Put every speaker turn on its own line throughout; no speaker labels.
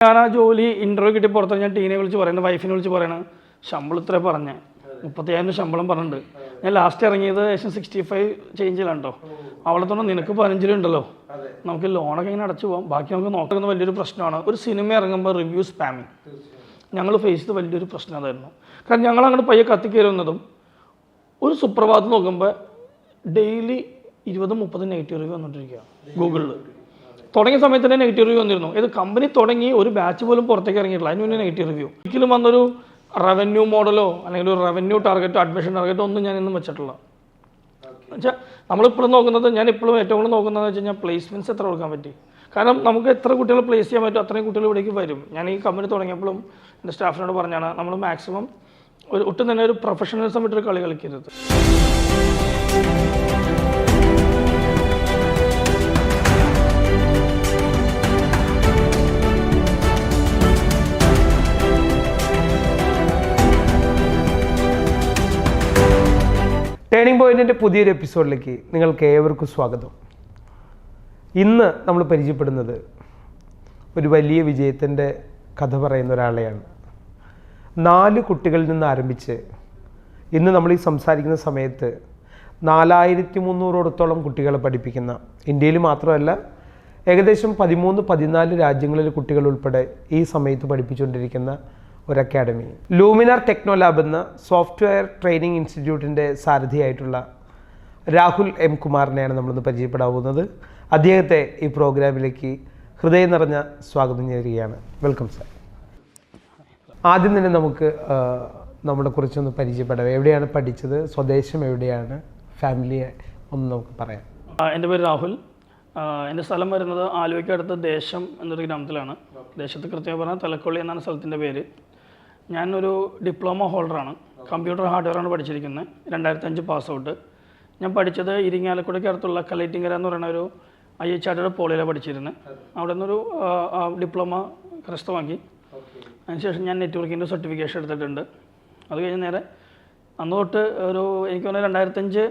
ഞാൻ ആ ജോലി ഇന്റർവ്യൂ കിട്ടി പുറത്ത് ഞാൻ ടീനെ വിളിച്ച് പറയുന്നത് വൈഫിനെ വിളിച്ച് പറയണത് ശമ്പളം ഇത്ര പറഞ്ഞേ. മുപ്പത്തയ്യായിരം ശമ്പളം പറഞ്ഞിട്ടുണ്ട്. ഞാൻ ലാസ്റ്റ് ഇറങ്ങിയത് ഏകദേശം സിക്സ്റ്റി ഫൈവ് ചേഞ്ചിലാണ് കേട്ടോ അവളെ തന്നെ നിനക്ക് പതിനഞ്ചിലുണ്ടല്ലോ നമുക്ക് ലോണൊക്കെ ഇങ്ങനെ അടച്ചു പോകാം ബാക്കി നമുക്ക് നോക്കുന്ന വലിയൊരു പ്രശ്നമാണ്. ഒരു സിനിമ ഇറങ്ങുമ്പോൾ റിവ്യൂ സ്പാമിങ് ഞങ്ങൾ ഫേസ് ചെയ്ത വലിയൊരു പ്രശ്നം അതായിരുന്നു. കാരണം ഞങ്ങൾ അങ്ങോട്ട് പയ്യെ കത്തിക്കയറുന്നതും ഒരു സുപ്രഭാതം നോക്കുമ്പോൾ ഡെയിലി ഇരുപതും മുപ്പതും നെഗറ്റീവ് റിവ്യൂ വന്നിട്ടിരിക്കുക ഗൂഗിളിൽ തുടങ്ങിയ സമയത്ത് തന്നെ നെഗറ്റീവ് റിവ്യൂ വന്നിരുന്നു. ഇത് കമ്പനി തുടങ്ങി ഒരു ബാച്ച് പോലും പുറത്തേക്ക് ഇറങ്ങിയിട്ടില്ല. അതിന് മുന്നേ നെഗറ്റീവ് റിവ്യൂ ഒരിക്കലും വന്നൊരു റവന്യൂ മോഡലോ അല്ലെങ്കിൽ ഒരു റവന്യൂ ടാർഗറ്റോ അഡ്മിഷൻ ടാർഗറ്റോ ഒന്നും ഞാൻ ഇന്നും വെച്ചിട്ടില്ല. വെച്ചാൽ നമ്മളിപ്പോഴും നോക്കുന്നത് ഞാൻ ഇപ്പോഴും ഏറ്റവും കൂടുതൽ നോക്കുന്നതെന്ന് വെച്ച് കഴിഞ്ഞാൽ പ്ലേസ്മെന്റ്സ് എത്ര കൊടുക്കാൻ പറ്റി? കാരണം നമുക്ക് എത്ര കുട്ടികൾ പ്ലേസ് ചെയ്യാൻ പറ്റും അത്രയും കുട്ടികൾ ഇവിടേക്ക് വരും. ഞാൻ ഈ കമ്പനി തുടങ്ങിയപ്പോഴും എന്റെ സ്റ്റാഫിനോട് പറഞ്ഞാണ് നമ്മൾ മാക്സിമം ഒരു ഒട്ടും തന്നെ ഒരു പ്രൊഫഷണലിസം ഇട്ടൊരു കളി കളിക്കരുത്.
ടേണിംഗ് പോയിന്റിന്റെ പുതിയൊരു എപ്പിസോഡിലേക്ക് നിങ്ങൾക്ക് ഏവർക്കും സ്വാഗതം. ഇന്ന് നമ്മൾ പരിചയപ്പെടുന്നത് ഒരു വലിയ വിജയത്തിന്റെ കഥ പറയുന്ന ഒരാളെയാണ്. നാല് കുട്ടികളിൽ നിന്ന് ആരംഭിച്ച് ഇന്ന് നമ്മൾ ഈ സംസാരിക്കുന്ന സമയത്ത് നാലായിരത്തി മുന്നൂറോടത്തോളം കുട്ടികളെ പഠിപ്പിക്കുന്ന ഇന്ത്യയിൽ മാത്രമല്ല ഏകദേശം പതിമൂന്ന് പതിനാല് രാജ്യങ്ങളിൽ കുട്ടികൾ ഉൾപ്പെടെ ഈ സമയത്ത് പഠിപ്പിച്ചുകൊണ്ടിരിക്കുന്ന ഒരു അക്കാഡമി ലൂമിനാർ ടെക്നോ ലാബ് എന്ന സോഫ്റ്റ്വെയർ ട്രെയിനിങ് ഇൻസ്റ്റിറ്റ്യൂട്ടിന്റെ സാരഥിയായിട്ടുള്ള രാഹുൽ എം കുമാറിനെയാണ് നമ്മളിന്ന് പരിചയപ്പെടാവുന്നത്. അദ്ദേഹത്തെ ഈ പ്രോഗ്രാമിലേക്ക് ഹൃദയം നിറഞ്ഞ സ്വാഗതം ചെയ്യുകയാണ് വെൽക്കം സാർ ആദ്യം തന്നെ നമുക്ക് നമ്മളെ കുറിച്ചൊന്ന് പരിചയപ്പെടാം. എവിടെയാണ് പഠിച്ചത്? സ്വദേശം എവിടെയാണ്? ഫാമിലിയെ ഒന്ന് നമുക്ക് പറയാം.
എന്റെ പേര് രാഹുൽ. എന്റെ സ്ഥലം വരുന്നത് ആലുവയ്ക്കടുത്ത് ദേശം എന്നൊരു ഗ്രാമത്തിലാണ്. ദേശത്ത് കൃത്യമായി പറഞ്ഞാൽ തലക്കൊള്ളി എന്നാണ് സ്ഥലത്തിന്റെ പേര്. ഞാനൊരു ഡിപ്ലോമ ഹോൾഡറാണ്. കമ്പ്യൂട്ടർ ഹാർഡ്വെയറാണ് പഠിച്ചിരിക്കുന്നത്. രണ്ടായിരത്തി അഞ്ച് പാസ് ഔട്ട് ഞാൻ പഠിച്ചത് ഇരിങ്ങാലക്കുടയ്ക്ക് അടുത്തുള്ള കലൈറ്റിങ്കര എന്ന് പറയുന്ന ഒരു ഐ എച്ച് ആർഡിയുടെ പോളിയിലാണ് പഠിച്ചിരുന്നത്. അവിടെ നിന്നൊരു ഡിപ്ലോമ കരസ്ഥമാക്കി. അതിനുശേഷം ഞാൻ നെറ്റ്വർക്കിന്റെ സർട്ടിഫിക്കേഷൻ എടുത്തിട്ടുണ്ട്. അത് കഴിഞ്ഞ് നേരെ അന്ന് തൊട്ട് ഒരു എനിക്ക് തോന്നുന്നു രണ്ടായിരത്തഞ്ച്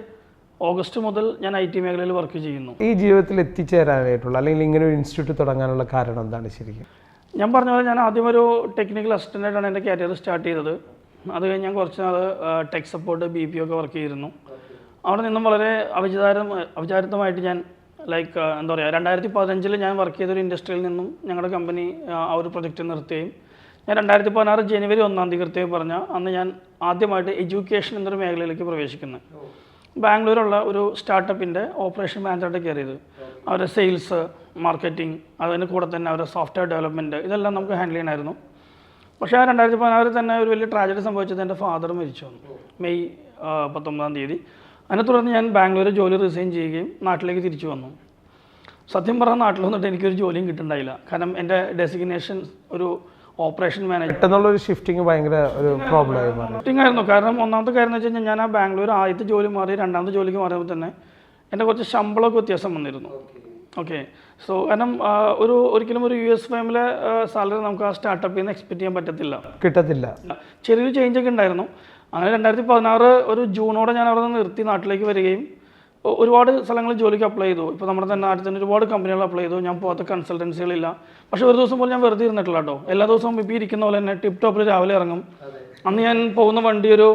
ഓഗസ്റ്റ് മുതൽ ഞാൻ ഐ ടി മേഖലയിൽ വർക്ക് ചെയ്യുന്നു.
ഈ ജീവിതത്തിൽ എത്തിച്ചേരാനായിട്ടുള്ള അല്ലെങ്കിൽ ഇങ്ങനെ ഒരു ഇൻസ്റ്റിറ്റ്യൂട്ട് തുടങ്ങാനുള്ള കാരണം എന്താണ് ശരിക്കും?
ഞാൻ പറഞ്ഞ പോലെ ഞാൻ ആദ്യം ഒരു ടെക്നിക്കൽ അസിസ്റ്റന്റായിട്ടാണ് എന്റെ കരിയർ സ്റ്റാർട്ട് ചെയ്തത്. അത് കഴിഞ്ഞ് ഞാൻ കുറച്ച് നാൾ ടെക് സപ്പോർട്ട് ബി പി ഒക്കെ വർക്ക് ചെയ്തിരുന്നു. അവിടെ നിന്നും വളരെ അവിചാരം അവിചാരിതമായിട്ട് ഞാൻ ലൈക്ക് എന്താ പറയുക രണ്ടായിരത്തി പതിനഞ്ചിൽ ഞാൻ വർക്ക് ചെയ്തൊരു ഇൻഡസ്ട്രിയിൽ നിന്നും ഞങ്ങളുടെ കമ്പനി ആ ഒരു പ്രൊജക്റ്റ് നിർത്തുകയും ഞാൻ രണ്ടായിരത്തി പതിനാറ് ജനുവരി ഒന്നാം തീയതി കൃത്യമായി പറഞ്ഞ അന്ന് ഞാൻ ആദ്യമായിട്ട് എഡ്യൂക്കേഷൻ എന്നൊരു മേഖലയിലേക്ക് പ്രവേശിക്കുന്നത് ബാംഗ്ലൂരുള്ള ഒരു സ്റ്റാർട്ടപ്പിന്റെ ഓപ്പറേഷൻ മാനേജറായിട്ട് കയറിയത്. അവരെ സെയിൽസ് മാർക്കറ്റിംഗ് അതിന് കൂടെ തന്നെ അവരുടെ സോഫ്റ്റ്വെയർ ഡെവലപ്മെന്റ് ഇതെല്ലാം നമുക്ക് ഹാൻഡിൽ ചെയ്യണമായിരുന്നു പക്ഷേ ആ രണ്ടായിരത്തി പതിനാറിൽ തന്നെ ഒരു വലിയ ട്രാജഡി സംഭവിച്ചത് എന്റെ ഫാദർ മരിച്ചു വന്നു മെയ് പത്തൊമ്പതാം തീയതി. അതിനെ തുടർന്ന് ഞാൻ ബാംഗ്ലൂർ ജോലി റിസൈൻ ചെയ്യുകയും നാട്ടിലേക്ക് തിരിച്ചു വന്നു. സത്യം പറഞ്ഞാൽ നാട്ടിൽ വന്നിട്ട് എനിക്കൊരു ജോലിയും കിട്ടുന്നുണ്ടായില്ല. കാരണം എന്റെ ഡെസിഗ്നേഷൻ ഒരു ഓപ്പറേഷൻ മാനേജ്
പെട്ടെന്നുള്ള ഒരു ഷിഫ്റ്റിംഗ് ഭയങ്കര ഒരു പ്രോബ്ലം ആയി മാറി.
ഷിഫ്റ്റിംഗ് ആയിരുന്നു. കാരണം ഒന്നാമത്തെ കാര്യം എന്ന് വെച്ച് കഴിഞ്ഞാൽ ഞാൻ ആ ബാംഗ്ലൂർ ആദ്യത്തെ ജോലി മാറി രണ്ടാമത്തെ ജോലിക്ക് മാറിയപ്പോൾ തന്നെ എന്റെ കുറച്ച് ശമ്പളമൊക്കെ വ്യത്യാസം വന്നിരുന്നു. ഓക്കെ സോ കാരണം ഒരു ഒരിക്കലും ഒരു യു എസ് ഫാമിലെ സാലറി നമുക്ക് ആ സ്റ്റാർട്ടപ്പിൽ നിന്ന് എക്സ്പെക്ട് ചെയ്യാൻ പറ്റത്തില്ല.
കിട്ടത്തില്ല.
ചെറിയൊരു ചേഞ്ച് ഒക്കെ ഉണ്ടായിരുന്നു. അങ്ങനെ രണ്ടായിരത്തി പതിനാറ് ഒരു ജൂണോടെ ഞാൻ അവിടെ നിന്ന് നിർത്തി നാട്ടിലേക്ക് വരികയും ഒരുപാട് സ്ഥലങ്ങളിൽ ജോലിക്ക് അപ്ലൈ ചെയ്തു. ഇപ്പോൾ നമ്മുടെ തന്നെ നാട്ടിൽ തന്നെ ഒരുപാട് കമ്പനികൾ അപ്ലൈ ചെയ്തു. ഞാൻ പോകാത്ത കൺസൾട്ടൻസികളില്ല പക്ഷേ ഒരു ദിവസം പോലും ഞാൻ വെറുതെ ഇരുന്നിട്ടില്ല കേട്ടോ എല്ലാ ദിവസവും ഇപ്പോൾ ഇരിക്കുന്ന പോലെ തന്നെ ടിപ് ടോപ്പിൽ രാവിലെ ഇറങ്ങും. അന്ന് ഞാൻ പോകുന്ന വണ്ടി ഒരു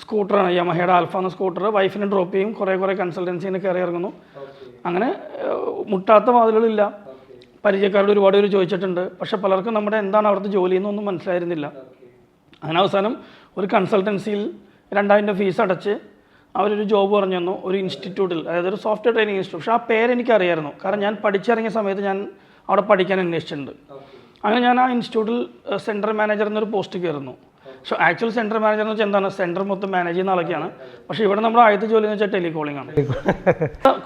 സ്കൂട്ടറാണ് യമഹയുടെ ആൽഫ എന്ന സ്കൂട്ടർ വൈഫിനെ ഡ്രോപ്പ് ചെയ്യും. കുറേ കുറേ കൺസൾട്ടൻസിന് കയറി ഇറങ്ങുന്നു. അങ്ങനെ മുട്ടാത്ത വാതിലുകളില്ല. പരിചയക്കാരോട് ഒരുപാട് പേര് ചോദിച്ചിട്ടുണ്ട്. പക്ഷെ പലർക്കും നമ്മുടെ എന്താണ് അവിടുത്തെ ജോലി എന്നൊന്നും മനസ്സിലായിരുന്നില്ല. അങ്ങനെ അവസാനം ഒരു കൺസൾട്ടൻസിയിൽ രണ്ടായിരം രൂപ ഫീസ് അടച്ച് അവരൊരു ജോബ് പറഞ്ഞു തന്നു ഒരു ഇൻസ്റ്റിറ്റ്യൂട്ടിൽ അതായത് ഒരു സോഫ്റ്റ്വെയർ ട്രെയിനിങ് ഇൻസ്റ്റിറ്റ്യൂട്ട് പക്ഷേ ആ പേര് എനിക്കറിയായിരുന്നു. കാരണം ഞാൻ പഠിച്ചിറങ്ങിയ സമയത്ത് ഞാൻ അവിടെ പഠിക്കാൻ അന്വേഷിച്ചിട്ടുണ്ട്. അങ്ങനെ ഞാൻ ആ ഇൻസ്റ്റിറ്റ്യൂട്ടിൽ സെൻട്രൽ മാനേജർ എന്നൊരു പോസ്റ്റ് കയറുന്നു. പക്ഷേ ആക്ച്വൽ സെന്റർ മാനേജർ എന്ന് വെച്ചാൽ എന്താണ്? സെന്റർ മൊത്തം മാനേജ് ചെയ്യുന്ന ആളൊക്കെയാണ്. പക്ഷേ ഇവിടെ നമ്മുടെ ആദ്യത്തെ ജോലി എന്ന് വെച്ചാൽ ടെലികോളിംഗ് ആണ്.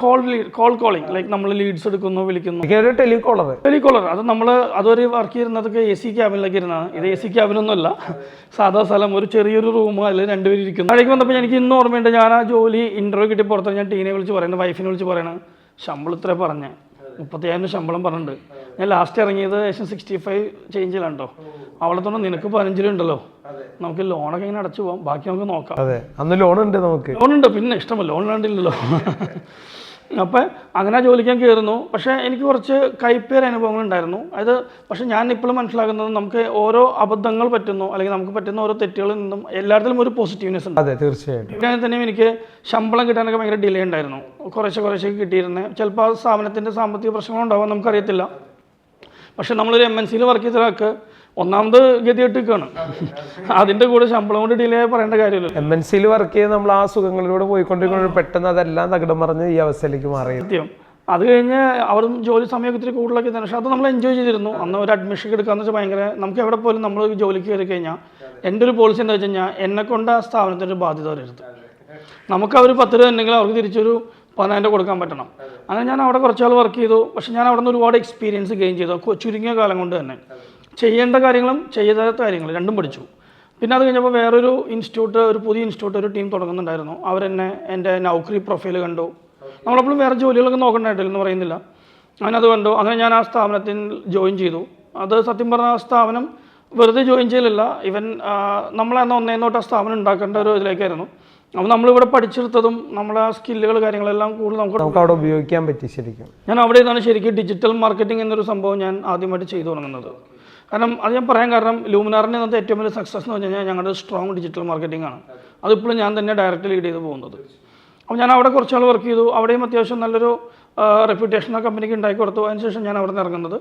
കോൾ കോൾ കോളിംഗ് ലൈക്ക് നമ്മൾ ലീഡ്സ് എടുക്കുന്നു വിളിക്കുന്നു.
ടെലികോളർ
ടെലികോളർ അത് നമ്മൾ അതൊരു വർക്ക് ചെയ്യുന്നതൊക്കെ എ സി ക്യാബിനിലൊക്കെ ഇരുന്നാണ്. ഇത് എ സി ക്യാബിനൊന്നുമല്ല സാധാ സ്ഥലം ഒരു ചെറിയൊരു റൂം അതിൽ രണ്ടുപേരും ഇരിക്കുന്നു. അവിടേക്ക് വന്നപ്പോൾ എനിക്ക് ഇന്ന് ഓർമ്മയുണ്ട് ഞാൻ ആ ജോലി ഇന്റർവ്യൂ കിട്ടി പുറത്ത്. ഞാൻ ടീനെ വിളിച്ച് പറയുന്നത് വൈഫിനെ വിളിച്ച് പറയണത് ശമ്പളം ഇത്ര പറഞ്ഞേ. മുപ്പത്തയ്യായിരം ശമ്പളം പറഞ്ഞിട്ടുണ്ട്. ഞാൻ ലാസ്റ്റ് ഇറങ്ങിയത് ഏകദേശം സിക്സ്റ്റി ഫൈവ് ചേഞ്ചിലാണ് കേട്ടോ അവളെ തന്നെ നിനക്ക് പതിനഞ്ചിലുണ്ടല്ലോ നമുക്ക് ലോണൊക്കെ ഇങ്ങനെ അടച്ചു പോകാം ബാക്കി നമുക്ക് നോക്കാം.
അതെ. അന്ന് ലോൺ ഉണ്ട് നമുക്ക്.
ലോൺ ലോണുണ്ട് പിന്നെ ഇഷ്ടമല്ല. ലോൺ വേണ്ടില്ലല്ലോ അപ്പോൾ അങ്ങനെ ജോലിക്കാൻ കയറുന്നു പക്ഷേ എനിക്ക് കുറച്ച് കൈപ്പേർ അനുഭവങ്ങൾ ഉണ്ടായിരുന്നു. അതായത് പക്ഷേ ഞാൻ ഇപ്പോഴും മനസ്സിലാക്കുന്നത് നമുക്ക് ഓരോ അബദ്ധങ്ങൾ പറ്റുന്നു. അല്ലെങ്കിൽ നമുക്ക് പറ്റുന്ന ഓരോ തെറ്റുകളിൽ നിന്നും എല്ലാത്തിലും ഒരു പോസിറ്റീവ്നെസ് ഉണ്ട്.
അതെ തീർച്ചയായിട്ടും.
പിന്നെ തന്നെ എനിക്ക് ശമ്പളം കിട്ടാനൊക്കെ ഭയങ്കര ഡിലേ ഉണ്ടായിരുന്നു. കുറേശ്ശെ കുറേശ്ശെ കിട്ടിയിരുന്നത് ചിലപ്പോൾ ആ സ്ഥാപനത്തിന്റെ സാമ്പത്തിക പ്രശ്നങ്ങളുണ്ടാവാൻ നമുക്കറിയത്തില്ല. പക്ഷെ നമ്മളൊരു എം എൻ സിയിൽ വർക്ക് ചെയ്ത ഒരാൾക്ക് ഒന്നാമത് ഗതി നിൽക്കുകയാണ് അതിന്റെ കൂടെ ശമ്പളം കൊണ്ട് ഡിലേ പറയേണ്ട കാര്യമില്ല
എം എൻ സിയിൽ വർക്ക് ചെയ്ത് നമ്മൾ ആ സുഖങ്ങളിലൂടെ പോയിക്കൊണ്ടിരിക്കുമ്പോൾ പെട്ടെന്ന് അതെല്ലാം തകിടം മറിഞ്ഞ് ഈ അവസ്ഥയിലേക്ക് മാറി.
സത്യം. അത് കഴിഞ്ഞ് അവർ ജോലി സമയമൊക്കെ ഇത്തിരി കൂടുതലൊക്കെ തന്നെ. പക്ഷേ അത് നമ്മൾ എൻജോയ് ചെയ്തിരുന്നു. അന്ന് ഒരു അഡ്മിഷൻ എടുക്കാന്ന് വെച്ചാൽ ഭയങ്കര നമുക്ക് എവിടെ പോലും നമ്മൾ ജോലിക്ക് കയറി കഴിഞ്ഞാൽ എന്റെ ഒരു പോളിസി എന്താ വെച്ച് കഴിഞ്ഞാൽ എന്നെ കൊണ്ട് ആ സ്ഥാപനത്തിന്റെ ബാധ്യത വരരുത്. നമുക്ക് അവർ പത്ത് രൂപ ഉണ്ടെങ്കിൽ അവർക്ക് തിരിച്ചൊരു പതിനായിരം കൊടുക്കാൻ പറ്റണം. അങ്ങനെ ഞാൻ അവിടെ കുറച്ചാൾ വർക്ക് ചെയ്തു. പക്ഷെ ഞാൻ അവിടെ നിന്ന് ഒരുപാട് എക്സ്പീരിയൻസ് ഗെയിൻ ചെയ്തു. ചുരുങ്ങിയ കാലം കൊണ്ട് തന്നെ. ചെയ്യേണ്ട കാര്യങ്ങളും ചെയ്യാത്ത കാര്യങ്ങളും രണ്ടും പഠിച്ചു. പിന്നെ അത് കഴിഞ്ഞപ്പോൾ വേറൊരു ഇൻസ്റ്റിറ്റ്യൂട്ട് ഒരു പുതിയ ഇൻസ്റ്റിറ്റ്യൂട്ട് ഒരു ടീം തുടങ്ങുന്നുണ്ടായിരുന്നു. അവരെന്നെ എന്റെ നൗക്കറി പ്രൊഫൈൽ കണ്ടു. നമ്മളെപ്പോഴും വേറെ ജോലികളൊക്കെ നോക്കണ്ടായിട്ടില്ലെന്ന് പറയുന്നില്ല. അങ്ങനെ അത് കണ്ടു. അങ്ങനെ ഞാൻ ആ സ്ഥാപനത്തിൽ ജോയിൻ ചെയ്തു. അത് സത്യം പറഞ്ഞ ആ സ്ഥാപനം വെറുതെ ജോയിൻ ചെയ്യലില്ല. ഇവൻ നമ്മളെന്ന ഒന്നേ തൊട്ട് ആ സ്ഥാപനം ഉണ്ടാക്കേണ്ട ഒരു ഇതിലേക്കായിരുന്നു. അപ്പോൾ നമ്മളിവിടെ പഠിച്ചെടുത്തതും നമ്മളെ ആ സ്കില്ലുകൾ കാര്യങ്ങളെല്ലാം കൂടുതൽ നമുക്ക്
നമുക്ക് അവിടെ ഉപയോഗിക്കാൻ പറ്റി ശരിക്കും.
ഞാൻ അവിടെ നിന്നാണ് ശരിക്കും ഡിജിറ്റൽ മാർക്കറ്റിംഗ് എന്നൊരു സംഭവം ഞാൻ ആദ്യമായിട്ട് ചെയ്തു തുടങ്ങുന്നത്. കാരണം അത് ഞാൻ പറയാൻ കാരണം ലൂമിനാറിന്റെ ഇന്നത്തെ ഏറ്റവും വലിയ സക്സസ് എന്ന് പറഞ്ഞു കഴിഞ്ഞാൽ ഞങ്ങളുടെ സ്ട്രോങ് ഡിജിറ്റൽ മാർക്കറ്റിംഗ് ആണ്. അതിപ്പോഴും ഞാൻ തന്നെ ഡയറക്റ്റ് ലീഡ് ചെയ്ത് പോകുന്നത്. അപ്പോൾ ഞാൻ അവിടെ കുറച്ചാൾ വർക്ക് ചെയ്തു. അവിടെയും അത്യാവശ്യം നല്ലൊരു റെപ്യൂട്ടേഷൻ ആ കമ്പനിക്ക് ഉണ്ടാക്കി കൊടുത്തു. അതിനുശേഷം ഞാൻ അവിടെ നിന്ന് ഇറങ്ങുന്നത്.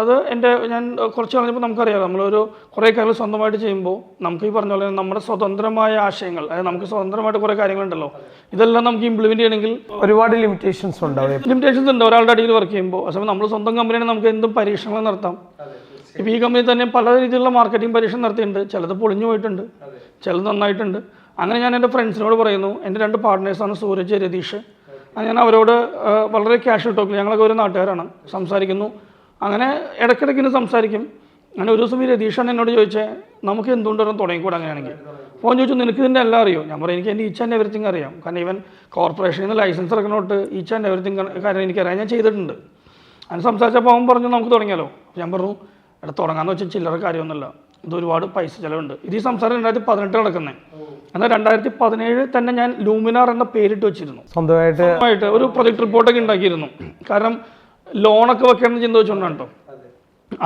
അത് എന്റെ ഞാൻ കുറച്ച് പറഞ്ഞപ്പോൾ നമുക്കറിയാം. നമ്മളൊരു കുറേ കാര്യങ്ങൾ സ്വന്തമായിട്ട് ചെയ്യുമ്പോൾ നമുക്ക് ഈ പറഞ്ഞ പോലെ നമ്മുടെ സ്വതന്ത്രമായ ആശയങ്ങൾ അതായത് നമുക്ക് സ്വതന്ത്രമായിട്ട് കുറേ കാര്യങ്ങളുണ്ടല്ലോ. ഇതെല്ലാം നമുക്ക് ഇംപ്ലിമെന്റ് ചെയ്യണമെങ്കിൽ
ഒരുപാട് ലിമിറ്റേഷൻസ് ഉണ്ടാവും
ലിമിറ്റേഷൻസ് ഉണ്ട്. ഒരാളുടെ അടിയിൽ വർക്ക് ചെയ്യുമ്പോൾ അതേസമയം നമ്മൾ സ്വന്തം കമ്പനിയാണെങ്കിൽ നമുക്ക് എന്തും പരീക്ഷണങ്ങൾ നടത്താം. ഇപ്പോൾ ഈ കമ്പനി തന്നെ പല രീതിയിലുള്ള മാർക്കറ്റിംഗ് പരീക്ഷണം നടത്തിയിട്ടുണ്ട്. ചിലത് പൊളിഞ്ഞു പോയിട്ടുണ്ട്. ചിലത് നന്നായിട്ടുണ്ട്. അങ്ങനെ ഞാൻ എന്റെ ഫ്രണ്ട്സിനോട് പറയുന്നു എന്റെ രണ്ട് പാർട്ട്നേഴ്സാണ് സൂരജ് രതീഷ്. ഞാൻ അവരോട് വളരെ ക്യാഷ് ടോക്കിൽ ഞങ്ങളൊക്കെ ഒരു നാട്ടുകാരാണ്. സംസാരിക്കുന്നു. അങ്ങനെ ഇടയ്ക്കിടയ്ക്കിന് സംസാരിക്കും. അങ്ങനെ ഒരു ദിവസം ഈ രതീഷാണ് എന്നോട് ചോദിച്ചേ നമുക്ക് എന്തുകൊണ്ടും തുടങ്ങിക്കൂടെ അങ്ങനെയാണെങ്കിൽ? അവൻ ചോദിച്ചു നിനക്ക് ഇതിന്റെ എല്ലാം അറിയോ? ഞാൻ പറയും എനിക്ക് എന്റെ ഈച്ച് ആൻഡ് എവറിത്തിങ് അറിയാം. കാരണം ഇവൻ കോർപ്പറേഷനിൽ നിന്ന് ലൈസൻസ് ഇറക്കണോട്ട് ഈച്ച് ആൻഡ് എവറിത്തിങ് കാര്യം എനിക്കറിയാം. ഞാൻ ചെയ്തിട്ടുണ്ട്. അങ്ങനെ സംസാരിച്ചപ്പോൾ അവൻ പറഞ്ഞു നമുക്ക് തുടങ്ങിയാലോ? ഞാൻ പറഞ്ഞു എടാ തുടങ്ങാമെന്ന് വെച്ചാൽ ചില്ലറ കാര്യമൊന്നുമില്ല. ഇത് ഒരുപാട് പൈസ ചിലവുണ്ട്. ഇത് ഈ സംസാരം രണ്ടായിരത്തി പതിനെട്ട് നടക്കുന്നത് എന്നാൽ രണ്ടായിരത്തി പതിനേഴ് തന്നെ ഞാൻ ലൂമിനാർ എന്ന പേരിട്ട് വെച്ചിരുന്നു.
സ്വന്തമായിട്ട്
ഒരു പ്രൊജക്ട് റിപ്പോർട്ടൊക്കെ ഉണ്ടാക്കിയിരുന്നു. കാരണം ലോണൊക്കെ വെക്കണം ചിന്ത വെച്ചുകൊണ്ടാണ് കേട്ടോ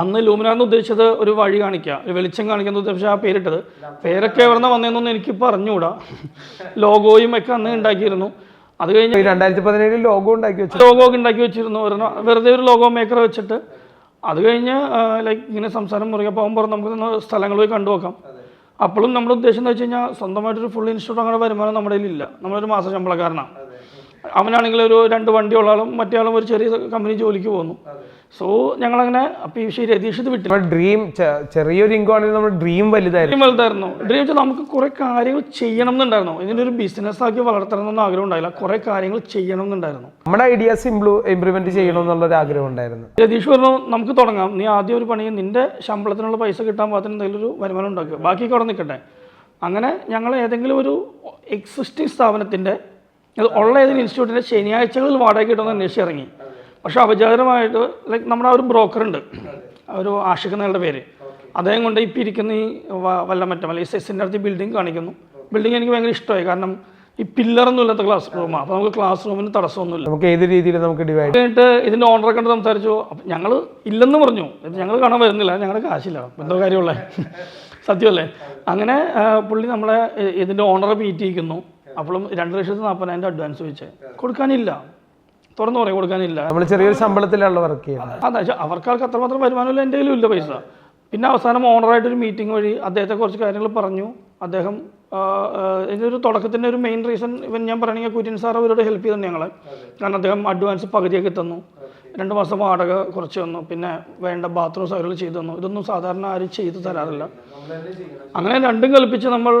അന്ന് ലൂമിനാർന്ന് ഉദ്ദേശിച്ചത് ഒരു വഴി കാണിക്കുക ഒരു വെളിച്ചം കാണിക്കുന്ന ഉദ്ദേശിച്ച ആ പേരിട്ടത്. പേരൊക്കെ എവിടെ നിന്ന് വന്നതെന്നൊന്നും എനിക്ക് പറഞ്ഞുകൂടാ. ലോഗോയും ഒക്കെ അന്ന് ഉണ്ടാക്കിയിരുന്നു. അത് കഴിഞ്ഞ്
രണ്ടായിരത്തി പതിനേഴിൽ ലോഗോ ഉണ്ടാക്കി വെച്ചു
ലോഗോ ഒക്കെ ഉണ്ടാക്കി വെച്ചിരുന്നു. വെറുതെ ഒരു ലോഗോ മേക്കർ വെച്ചിട്ട്. അത് കഴിഞ്ഞ് ലൈക്ക് ഇങ്ങനെ സംസാരം മുറിയപ്പോൾ പോകുമ്പോൾ നമുക്ക് സ്ഥലങ്ങൾ പോയി കണ്ടു നോക്കാം. അപ്പോഴും നമ്മുടെ ഉദ്ദേശം എന്ന് വെച്ച് കഴിഞ്ഞാൽ സ്വന്തമായിട്ടൊരു ഫുൾ ഇൻസ്റ്റിറ്റ്യൂട്ട് അങ്ങനെ വരുമാനം നമ്മുടെ കയ്യിലില്ല. നമ്മളൊരു മാസ ശമ്പളക്കാരനാണ് അവനാണെങ്കിൽ ഒരു രണ്ട് വണ്ടിയുള്ള ആളും മറ്റേ ഒരു ചെറിയ കമ്പനി ജോലിക്ക് പോകുന്നു സോ ഞങ്ങളങ്ങനെ അപ്പോൾ ഈ രതീഷ് ഇത് വിട്ടു
ഡ്രീം ചെറിയൊരു ഇൻകം ആണെങ്കിൽ നമ്മുടെ ഡ്രീം വലുതായിരുന്നു
ഡ്രീം വലുതായിരുന്നു. ഡ്രീം വെച്ചാൽ നമുക്ക് കുറേ കാര്യങ്ങൾ ചെയ്യണം എന്നുണ്ടായിരുന്നു. ഇതിനൊരു ഒരു ബിസിനസ് ആക്കി വളർത്തണം എന്നൊന്നും ആഗ്രഹം ഉണ്ടായില്ല. കുറേ കാര്യങ്ങൾ ചെയ്യണം എന്നുണ്ടായിരുന്നു.
നമ്മുടെ ഐഡിയാസ് ഇംപ്ലൂ ഇംപ്ലിമെന്റ് ചെയ്യണം എന്നുള്ളൊരു ആഗ്രഹം ഉണ്ടായിരുന്നു.
രതീഷ് പറഞ്ഞു നമുക്ക് തുടങ്ങാം. നീ ആദ്യം ഒരു പണി നിന്റെ ശമ്പളത്തിനുള്ള പൈസ കിട്ടാൻ പാകത്തിന് എന്തെങ്കിലും ഒരു വരുമാനം ഉണ്ടാക്കുക. ബാക്കി അവിടെ നിൽക്കട്ടെ. അങ്ങനെ ഞങ്ങൾ ഏതെങ്കിലും ഒരു എക്സിസ്റ്റിംഗ് സ്ഥാപനത്തിന്റെ ഇത് ഉള്ള ഏതെങ്കിലും ഇൻസ്റ്റിറ്റ്യൂട്ടിന്റെ ശനിയാഴ്ചകളിൽ വാടക കിട്ടുമെന്ന് അന്വേഷിച്ച് ഇറങ്ങി. പക്ഷേ അപചാരമായിട്ട് ലൈക്ക് നമ്മുടെ ആ ഒരു ബ്രോക്കറുണ്ട് ഒരു ആഷിഖ് എന്നയാളുടെ പേര്. അദ്ദേഹം കൊണ്ട് ഇപ്പം ഇരിക്കുന്ന ഈ വല്ലമറ്റം അല്ലെങ്കിൽ സെസ്സിന്റെ അടുത്ത് ബിൽഡിംഗ് കാണിക്കുന്നു. ബിൽഡിംഗ് എനിക്ക് ഭയങ്കര ഇഷ്ടമായി. കാരണം ഈ പില്ലറൊന്നും ഇല്ലാത്ത ക്ലാസ് റൂമാണ് അപ്പോൾ നമുക്ക് ക്ലാസ് റൂമിന് തടസ്സമൊന്നുമില്ല.
നമുക്ക് ഏത് രീതിയിൽ നമുക്ക് ഡിവൈഡ്
കഴിഞ്ഞിട്ട് ഇതിന്റെ ഓണറെ കണ്ട് സംസാരിച്ചു. അപ്പം ഞങ്ങൾ ഇല്ലെന്ന് പറഞ്ഞു. ഞങ്ങൾ കാണാൻ വരുന്നില്ല. ഞങ്ങളുടെ കാശില്ല. എന്തോ കാര്യമുള്ളേ. സത്യമല്ലേ? അങ്ങനെ പുള്ളി നമ്മളെ ഇതിന്റെ ഓണറെ മീറ്റ് ചെയ്യിക്കുന്നു. അപ്പോഴും രണ്ട് ലക്ഷത്തി നാൽപ്പതിനായിരം അഡ്വാൻസ് ചോദിച്ചേ കൊടുക്കാനില്ല. തുറന്നു പറയും കൊടുക്കാനില്ല.
നമ്മൾ ചെറിയൊരു ശമ്പളത്തിലുള്ള വർക്ക് ചെയ്യുന്നത്.
അതാ അവർക്കാർക്ക് അത്രമാത്രം വരുമാനമില്ല എന്റെ കയ്യിലും ഇല്ല പൈസ. പിന്നെ അവസാനം ഓണറായിട്ടൊരു മീറ്റിംഗ് വഴി അദ്ദേഹത്തെ കുറച്ച് കാര്യങ്ങൾ പറഞ്ഞു. അദ്ദേഹം എന്റെ ഒരു ഇതിനൊരു തുടക്കത്തിന്റെ ഒരു മെയിൻ റീസൺ ഇവൻ ഞാൻ പറയണമെങ്കിൽ കുര്യൻ സാർ അവരോട് ഹെൽപ്പ് ചെയ്തു ഞങ്ങളെ. കാരണം അദ്ദേഹം അഡ്വാൻസ് പകുതിയൊക്കെ തന്നു. രണ്ട് മാസം വാടക കുറച്ച് തന്നു. പിന്നെ വേണ്ട ബാത്റൂം സൗകര്യങ്ങൾ ചെയ്തു തന്നു. ഇതൊന്നും സാധാരണ ആരും ചെയ്തു തരാറില്ല. അങ്ങനെ രണ്ടും കൽപ്പിച്ച് നമ്മൾ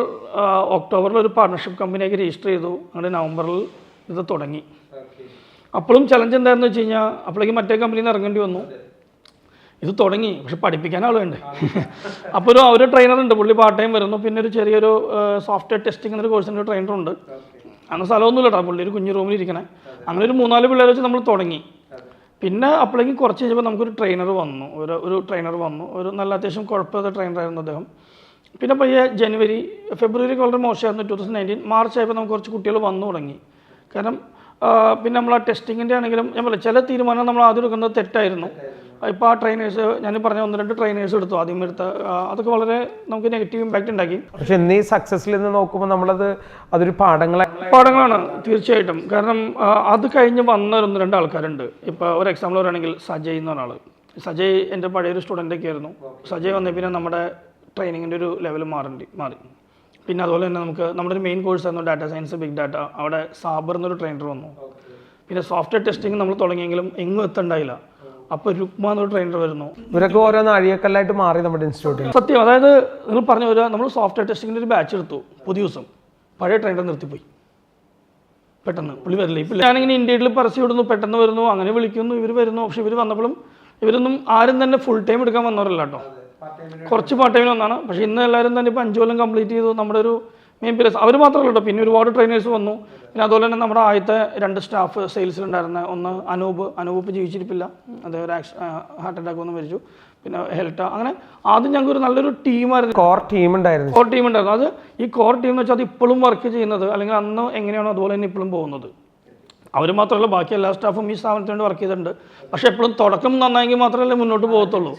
ഒക്ടോബറിൽ ഒരു പാർട്ണർഷിപ്പ് കമ്പനിയൊക്കെ രജിസ്റ്റർ ചെയ്തു. അങ്ങനെ നവംബറിൽ ഇത് തുടങ്ങി. അപ്പോഴും ചലഞ്ച് എന്തായിരുന്നു വെച്ച് കഴിഞ്ഞാൽ അപ്പോഴേക്കും മറ്റേ കമ്പനിയിൽ നിന്ന് ഇറങ്ങേണ്ടി വന്നു. ഇത് തുടങ്ങി. പക്ഷെ പഠിപ്പിക്കാൻ ആൾ വേണ്ടേ അപ്പോൾ ഒരു ഒരു ട്രെയിനർ ഉണ്ട്. പുള്ളി പാർട്ട് ടൈം വരുന്നു. പിന്നെ ഒരു ചെറിയൊരു സോഫ്റ്റ്വെയർ ടെസ്റ്റിംഗ് എന്നൊരു കോഴ്സിന്റെ ട്രെയിനർ ഉണ്ട്. അങ്ങനെ സ്ഥലമൊന്നുമില്ല കേട്ടോ പുള്ളി ഒരു കുഞ്ഞു റൂമിൽ ഇരിക്കണേ. അങ്ങനെ ഒരു മൂന്നാൽ പിള്ളേർ വെച്ച് നമ്മൾ തുടങ്ങി. പിന്നെ അപ്പോഴേക്കും കുറച്ച് കഴിഞ്ഞപ്പോൾ നമുക്കൊരു ട്രെയിനർ വന്നു. ഒരു ഒരു ട്രെയിനർ വന്നു. ഒരു നല്ല അത്യാവശ്യം കുഴപ്പമില്ലാത്ത ട്രെയിനറായിരുന്നു അദ്ദേഹം. പിന്നെ പയ്യെ ജനുവരി ഫെബ്രുവരി വളരെ മോശമായിരുന്നു. ടു തൗസൻഡ് നയന്റീൻ മാർച്ച് ആയപ്പോൾ നമുക്ക് കുറച്ച് കുട്ടികൾ വന്നു തുടങ്ങി. കാരണം പിന്നെ നമ്മൾ ആ ടെസ്റ്റിങ്ങിന്റെ ആണെങ്കിലും ഞാൻ പറയാം ചില തീരുമാനം നമ്മൾ ആദ്യം എടുക്കുന്നത് തെറ്റായിരുന്നു. ഇപ്പോൾ ആ ട്രെയിനേഴ്സ് ഞാൻ പറഞ്ഞ ഒന്ന് രണ്ട് ട്രെയിനേഴ്സ് എടുത്തു ആദ്യം എടുത്ത അതൊക്കെ വളരെ നമുക്ക് നെഗറ്റീവ് ഇമ്പാക്റ്റ് ഉണ്ടാക്കി.
പക്ഷെ ഇന്ന് ഈ സക്സസ്സിൽ നിന്ന് നോക്കുമ്പോൾ നമ്മളത് അതൊരു പാഠങ്ങളെ
പാഠങ്ങളാണ് തീർച്ചയായിട്ടും. കാരണം അത് കഴിഞ്ഞ് വന്ന ഒന്ന് രണ്ട് ആൾക്കാരുണ്ട്. ഇപ്പോൾ ഒരു എക്സാമ്പിൾ പറയുകയാണെങ്കിൽ സജയ് എന്ന് ഒരാൾ സജയ് എന്റെ പഴയൊരു സ്റ്റുഡന്റൊക്കെ ആയിരുന്നു സജയ് വന്നേ പിന്നെ നമ്മുടെ ട്രെയിനിങ്ങിന്റെ ഒരു ലെവൽ മാറേണ്ടി മാറി. പിന്നെ അതുപോലെ തന്നെ നമുക്ക് നമ്മുടെ ഒരു മെയിൻ കോഴ്സ് ആയിരുന്നു ഡാറ്റ സയൻസ് ബിഗ് ഡാറ്റ അവിടെ സാബർ എന്നൊരു ട്രെയിനർ വന്നു. പിന്നെ സോഫ്റ്റ്വെയർ ടെസ്റ്റിംഗ് നമ്മൾ തുടങ്ങിയെങ്കിലും എങ്ങും എത്തണ്ടായില്ല. അപ്പോൾ രുക്മ എന്നൊരു ട്രെയിനർ വരുന്നു.
ഇവരൊക്കെ ഓരോ നാഴികക്കല്ലായിട്ട് മാറി നമ്മുടെ ഇൻസ്റ്റിറ്റ്യൂട്ടിൽ
സത്യം അതായത് നിങ്ങൾ പറഞ്ഞു വരിക നമ്മൾ സോഫ്റ്റ്വെയർ ടെസ്റ്റിങ്ങിന്റെ ഒരു ബാച്ച് എടുത്തു. പുതിയ ദിവസം. പഴയ ട്രെയിനർ നിർത്തിപ്പോയി. പെട്ടെന്ന് പുള്ളി വരില്ല. ഇപ്പം ഞാനിങ്ങനെ ഇന്ത്യയിൽ പരസ്യം ഇടുന്നു പെട്ടെന്ന് വരുന്നു അങ്ങനെ വിളിക്കുന്നു ഇവർ വരുന്നു. പക്ഷെ ഇവർ വന്നപ്പോഴും ഇവരൊന്നും ആരും തന്നെ ഫുൾ ടൈം എടുക്കാൻ വന്നവരല്ല കേട്ടോ. കുറച്ച് പാർട്ട് ടൈമിൽ ഒന്നാണ് പക്ഷേ ഇന്ന് എല്ലാവരും തന്നെ ഇപ്പോൾ അഞ്ച് കൊല്ലം കംപ്ലീറ്റ് ചെയ്തു. നമ്മുടെ ഒരു മെയിൻ പ്ലേസ് അവർ മാത്രമല്ല കേട്ടോ. പിന്നെ ഒരുപാട് ട്രെയിനേഴ്സ് വന്നു. പിന്നെ അതുപോലെ തന്നെ നമ്മുടെ ആദ്യത്തെ രണ്ട് സ്റ്റാഫ് സെയിൽസിലുണ്ടായിരുന്ന ഒന്ന് അനൂപ്. അനൂപ് ഇപ്പോൾ ജീവിച്ചിരിപ്പില്ല. അദ്ദേഹം ഒരു ആക്സ് ഹാർട്ട് അറ്റാക്ക് വന്ന് മരിച്ചു. പിന്നെ ഹെൽട്ട. അങ്ങനെ ആദ്യം ഞങ്ങൾക്ക് ഒരു നല്ലൊരു ടീമായിരുന്നു
കോർ ടീം ഉണ്ടായിരുന്നു.
കോർ ടീം ഉണ്ടായിരുന്നു. അത് ഈ കോർ ടീം എന്ന് വെച്ചാൽ അത് ഇപ്പോഴും വർക്ക് ചെയ്യുന്നത്. അല്ലെങ്കിൽ അന്ന് എങ്ങനെയാണോ അതുപോലെ തന്നെ ഇപ്പോഴും പോകുന്നത്. അവർ മാത്രമല്ല ബാക്കി എല്ലാ സ്റ്റാഫും ഈ സ്ഥാപനത്തിന് വേണ്ടി വർക്ക് ചെയ്തിട്ടുണ്ട്. പക്ഷേ എപ്പോഴും തുടക്കം നന്നായെങ്കിൽ മാത്രമല്ലേ മുന്നോട്ട് പോകത്തുള്ളൂ.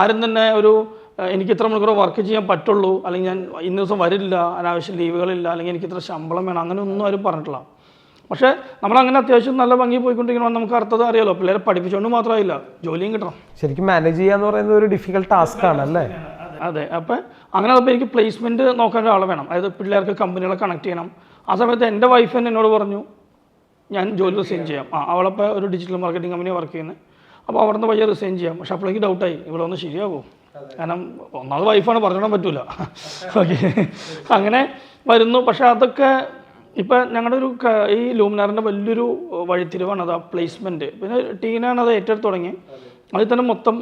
ആരും തന്നെ ഒരു എനിക്ക് ഇത്ര മണിക്കൂർ വർക്ക് ചെയ്യാൻ പറ്റുള്ളൂ അല്ലെങ്കിൽ ഞാൻ ഇന്ന ദിവസം വരില്ല അനാവശ്യം ലീവുകളില്ല അല്ലെങ്കിൽ എനിക്ക് ഇത്ര ശമ്പളം വേണം അങ്ങനെ ഒന്നും ആരും പറഞ്ഞിട്ടില്ല. പക്ഷേ നമ്മളങ്ങനെ അത്യാവശ്യം നല്ല ഭംഗി പോയിക്കൊണ്ടിരിക്കണം നമുക്ക് അർത്ഥത അറിയാലോ. പിള്ളേരെ പഠിപ്പിച്ചുകൊണ്ട് മാത്രമായില്ല ജോലിയും കിട്ടണം.
ശരിക്കും മാനേജ് ചെയ്യാന്ന് പറയുന്നത് ഒരു ഡിഫിക്കൽട്ട് ടാസ്ക് ആണ് അല്ലേ?
അതെ അപ്പം അങ്ങനെ അപ്പോൾ എനിക്ക് പ്ലേസ്മെന്റ് നോക്കാൻ ഒരാൾ വേണം. അതായത് പിള്ളേർക്ക് കമ്പനികളെ കണക്ട് ചെയ്യണം. ആ സമയത്ത് എന്റെ വൈഫ് തന്നെ എന്നോട് പറഞ്ഞു ഞാൻ ജോലി റിസൈൻ ചെയ്യാം. ആ അവളപ്പോൾ ഒരു ഡിജിറ്റൽ മാർക്കറ്റിംഗ് കമ്പനി വർക്ക് ചെയ്യുന്നത് അപ്പോൾ അവിടെ നിന്ന് പയ്യെ റിസൈൻ ചെയ്യാം. പക്ഷെ അപ്പോഴേക്ക് ഡൗട്ടായി ഇവിടെ ഒന്ന് ശരിയാകുമോ കാരണം ഒന്നാമത് വൈഫാണ് പറഞ്ഞിടാൻ പറ്റൂല. ഓക്കെ അങ്ങനെ വരുന്നു. പക്ഷേ അതൊക്കെ ഇപ്പം ഞങ്ങളുടെ ഒരു ഈ ലൂമിനാറിന്റെ വലിയൊരു വഴിത്തിരിവാണ് അത് ആ പ്ലേസ്മെന്റ് പിന്നെ ടീനാണ് അത് ഏറ്റെടുത്ത് തുടങ്ങി. അതിൽ തന്നെ മൊത്തം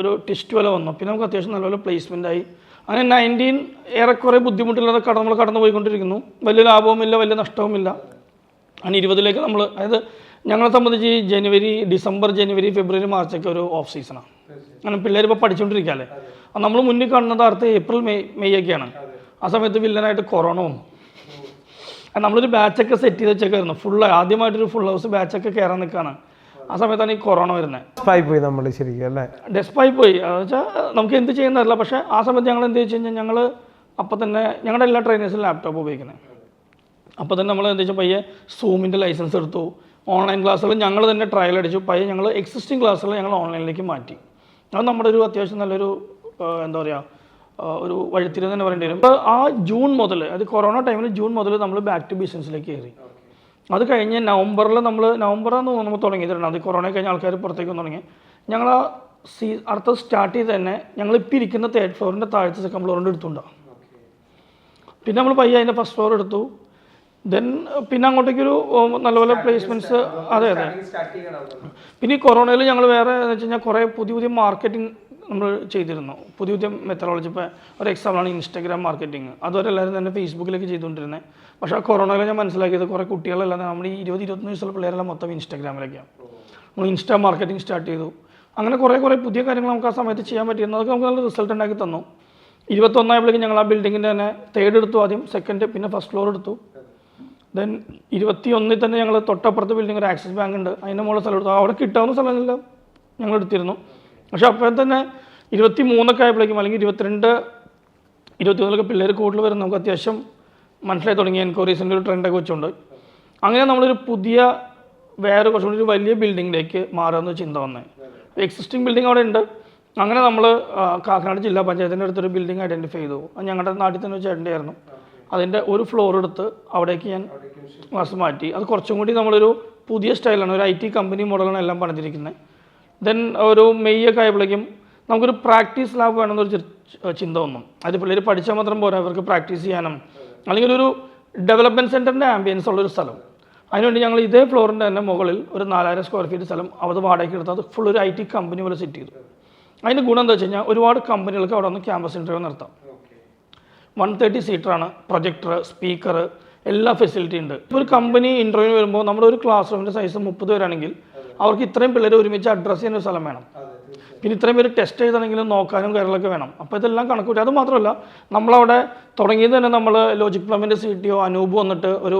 ഒരു ടെസ്റ്റ് വില വന്നു. പിന്നെ നമുക്ക് അത്യാവശ്യം നല്ലപോലെ പ്ലേസ്മെന്റ് ആയി. അങ്ങനെ നയന്റീൻ ഏറെക്കുറെ ബുദ്ധിമുട്ടില്ലാതെ കട നമ്മൾ കടന്നു പോയിക്കൊണ്ടിരിക്കുന്നു വലിയ ലാഭവുമില്ല വലിയ നഷ്ടവുമില്ല. അങ്ങനെ ഇരുപതിലേക്ക് നമ്മൾ അതായത് ഞങ്ങളെ സംബന്ധിച്ച് ഈ ജനുവരി ഡിസംബർ ജനുവരി ഫെബ്രുവരി മാർച്ചൊക്കെ ഒരു ഓഫ് സീസണാണ് അങ്ങനെ പിള്ളേർ ഇപ്പോൾ പഠിച്ചുകൊണ്ടിരിക്കുകയല്ലേ നമ്മൾ മുന്നിൽ കാണുന്നത് അടുത്ത ഏപ്രിൽ മെയ് മെയ് ഒക്കെയാണ് ആ സമയത്ത് വില്ലനായിട്ട് കൊറോണ വന്നു. അത് നമ്മളൊരു ബാച്ചൊക്കെ സെറ്റ് ചെയ്ത് വെച്ചേക്കായിരുന്നു. ഫുൾ ആദ്യമായിട്ടൊരു ഫുൾ ഹൗസ് ബാച്ചൊക്കെ കയറാൻ നിൽക്കുകയാണ് ആ സമയത്താണ് ഈ കൊറോണ വരുന്നത്
ഡെസ്പായി പോയി നമ്മൾ ശരിക്കും അല്ലേ?
ഡെസ്പായി പോയി. അത് വെച്ചാൽ നമുക്ക് എന്ത് ചെയ്യുന്നതല്ല പക്ഷേ ആ സമയത്ത് ഞങ്ങൾ എന്ത് വെച്ച് കഴിഞ്ഞാൽ ഞങ്ങൾ അപ്പം തന്നെ ഞങ്ങളുടെ എല്ലാ ട്രെയിനേഴ്സും ലാപ്ടോപ്പ് ഉപയോഗിക്കുന്നത് അപ്പോൾ തന്നെ നമ്മൾ എന്താ വെച്ചാൽ പയ്യെ സൂമിന്റെ ലൈസൻസ് എടുത്തു. ഓൺലൈൻ ക്ലാസ്സുകൾ ഞങ്ങൾ തന്നെ ട്രയൽ അടിച്ചു. പയ്യെ ഞങ്ങൾ എക്സിസ്റ്റിംഗ് ക്ലാസ്സുകൾ ഞങ്ങൾ ഓൺലൈനിലേക്ക് മാറ്റി. അത് നമ്മുടെ ഒരു അത്യാവശ്യം നല്ലൊരു എന്താ പറയുക ഒരു വഴിത്തിരി തന്നെ പറയേണ്ടി വരും. അപ്പോൾ ആ ജൂൺ മുതൽ അത് കൊറോണ ടൈമിൽ ജൂൺ മുതൽ നമ്മൾ ബാക്ക് ടു ബിസിനസ്സിലേക്ക് കയറി. അത് കഴിഞ്ഞ് നവംബറിൽ നമ്മൾ നവംബറാന്ന് നമ്മൾ തുടങ്ങിയിട്ടുണ്ട് അത് കൊറോണ കഴിഞ്ഞ ആൾക്കാർ പുറത്തേക്ക് വന്ന് തുടങ്ങി. ഞങ്ങൾ ആ സീ അടുത്ത സ്റ്റാർട്ട് ചെയ്ത് തന്നെ ഞങ്ങൾ ഇപ്പോൾ ഇരിക്കുന്ന തേർഡ് ഫ്ലോറിന്റെ താഴത്തെ സെക്കൻഡ് ഫ്ലോറിന്റെ എടുത്തുണ്ടാകും പിന്നെ നമ്മൾ പയ്യെ അതിന്റെ ഫസ്റ്റ് ഫ്ലോർ എടുത്തു. ദെൻ പിന്നെ അങ്ങോട്ടേക്കൊരു നല്ലപോലെ പ്ലേസ്മെന്റ്സ് അതെ അതെ. പിന്നെ ഈ കൊറോണയിൽ ഞങ്ങൾ വേറെ എന്ന് വെച്ച് കഴിഞ്ഞാൽ കുറേ പുതിയ പുതിയ മാർക്കറ്റിംഗ് നമ്മൾ ചെയ്തിരുന്നു. പുതിയ പുതിയ മെത്തഡോളജി ഇപ്പോൾ ഒരു എക്സാമ്പിളാണ് ഇൻസ്റ്റാഗ്രാം മാർക്കറ്റിംഗ് അതുവരെ എല്ലാവരും തന്നെ ഫേസ്ബുക്കിലേക്ക് ചെയ്തുകൊണ്ടിരുന്നത് പക്ഷേ ആ കൊറോണയിൽ ഞാൻ മനസ്സിലാക്കിയത് കുറേ കുട്ടികളെല്ലാം നമ്മൾ ഈ ഇരുപത് ഇരുപത്തൊന്ന് വയസ്സുള്ള പിള്ളേരെല്ലാം മൊത്തം ഇൻസ്റ്റാഗ്രാമിലേക്കാണ് നമ്മൾ ഇൻസ്റ്റാ മാർക്കറ്റിംഗ് സ്റ്റാർട്ട് ചെയ്തു. അങ്ങനെ കുറേ കുറേ പുതിയ കാര്യങ്ങൾ നമുക്ക് ആ സമയത്ത് ചെയ്യാൻ പറ്റിയിരുന്നു. അതൊക്കെ നമുക്ക് നല്ല റിസൾട്ട് ഉണ്ടാക്കി തന്നു. ഇരുപത്തൊന്നായപ്പോഴേക്കും ഞങ്ങൾ ആ ബിൽഡിങ്ങിന്റെ തന്നെ തേർഡ് എടുത്തു ആദ്യം സെക്കൻഡ് പിന്നെ ഫസ്റ്റ് ഫ്ലോർ എടുത്തു. ദെൻ ഇരുപത്തി ഒന്നിൽ തന്നെ ഞങ്ങൾ തൊട്ടപ്പുറത്ത് ബിൽഡിംഗ് ഒരു ആക്സിസ് ബാങ്ക് ഉണ്ട്. അതിന്റെ മുകളിൽ സ്ഥലം എടുത്തു. അവിടെ കിട്ടാവുന്ന സ്ഥലങ്ങളെല്ലാം ഞങ്ങൾ എടുത്തിരുന്നു. പക്ഷേ അപ്പോൾ തന്നെ ഇരുപത്തി മൂന്നൊക്കെ ആയപ്പോഴേക്കും അല്ലെങ്കിൽ ഇരുപത്തിരണ്ട് ഇരുപത്തി മൂന്നിലൊക്കെ പിള്ളേർ കൂടുതൽ വരും നമുക്ക് അത്യാവശ്യം മനസ്സിലായി തുടങ്ങി. എൻക്വയറീസിന്റെ ഒരു ട്രെൻഡൊക്കെ വെച്ചുകൊണ്ട്. അങ്ങനെ നമ്മളൊരു പുതിയ വേറെ കുറച്ചുകൂടി ഒരു വലിയ ബിൽഡിങ്ങിലേക്ക് മാറുമെന്ന് ചിന്ത വന്നത് എക്സിസ്റ്റിംഗ് ബിൽഡിംഗ് അവിടെ ഉണ്ട്. അങ്ങനെ നമ്മൾ കാക്കനാട് ജില്ലാ പഞ്ചായത്തിന്റെ അടുത്തൊരു ബിൽഡിംഗ് ഐഡന്റിഫൈ ചെയ്തു. ഞങ്ങളുടെ നാട്ടിൽ തന്നെ ചേട്ടന്റെ ആയിരുന്നു. അതിന്റെ ഒരു ഫ്ലോർ എടുത്ത് അവിടേക്ക് ഞാൻ ക്ലാസ് മാറ്റി. അത് കുറച്ചും കൂടി നമ്മളൊരു പുതിയ സ്റ്റൈലാണ് ഒരു ഐ ടി കമ്പനി മോഡലാണ് എല്ലാം പണിതിരിക്കുന്നത്. ദെൻ ഒരു മെയ് ഒക്കെ ആയപ്പോഴേക്കും നമുക്കൊരു പ്രാക്ടീസ് ലാബ് വേണമെന്നൊരു ചിന്ത വന്നു. അത് പിള്ളേർ പഠിച്ചാൽ മാത്രം പോരാ അവർക്ക് പ്രാക്ടീസ് ചെയ്യാനും. അല്ലെങ്കിൽ ഒരു ഡെവലപ്മെന്റ് സെന്ററിന്റെ ആംബിയൻസ് ഉള്ളൊരു സ്ഥലം. അതിനുവേണ്ടി ഞങ്ങൾ ഇതേ ഫ്ലോറിന്റെ തന്നെ മുകളിൽ ഒരു നാലായിരം സ്ക്വയർ ഫീറ്റ് സ്ഥലം അത് വാടകയ്ക്ക് എടുത്ത് അത് ഫുൾ ഒരു ഐ ടി കമ്പനി പോലെ സെറ്റ് ചെയ്തു. അതിന്റെ ഗുണം എന്താ വെച്ച് കഴിഞ്ഞാൽ ഒരുപാട് കമ്പനികൾക്ക് അവിടെ ഒന്ന് ക്യാമ്പസ് ഇന്റർവ്യൂ നടത്താം. വൺ തേർട്ടി സീറ്ററാണ് പ്രൊജക്ടർ സ്പീക്കർ എല്ലാ ഫെസിലിറ്റി ഉണ്ട്. ഇപ്പോൾ ഒരു കമ്പനി ഇന്റർവ്യൂ വരുമ്പോൾ നമ്മുടെ ഒരു ക്ലാസ് റൂമിന്റെ സൈസ് മുപ്പത് പേരാണെങ്കിൽ അവർക്ക് ഇത്രയും പിള്ളേർ ഒരുമിച്ച് അഡ്രസ്സ് ചെയ്യുന്ന ഒരു സ്ഥലം വേണം. പിന്നെ ഇത്രയും പേര് ടെസ്റ്റ് ചെയ്താണെങ്കിലും നോക്കാനും കാര്യങ്ങളൊക്കെ വേണം. അപ്പോൾ ഇതെല്ലാം കണക്കൂട്ടി അത് മാത്രമല്ല നമ്മളവിടെ തുടങ്ങിയത് തന്നെ നമ്മൾ ലോജിക് പ്ലമിന്റെ സി ടി ഒ അനൂപ് വന്നിട്ട് ഒരു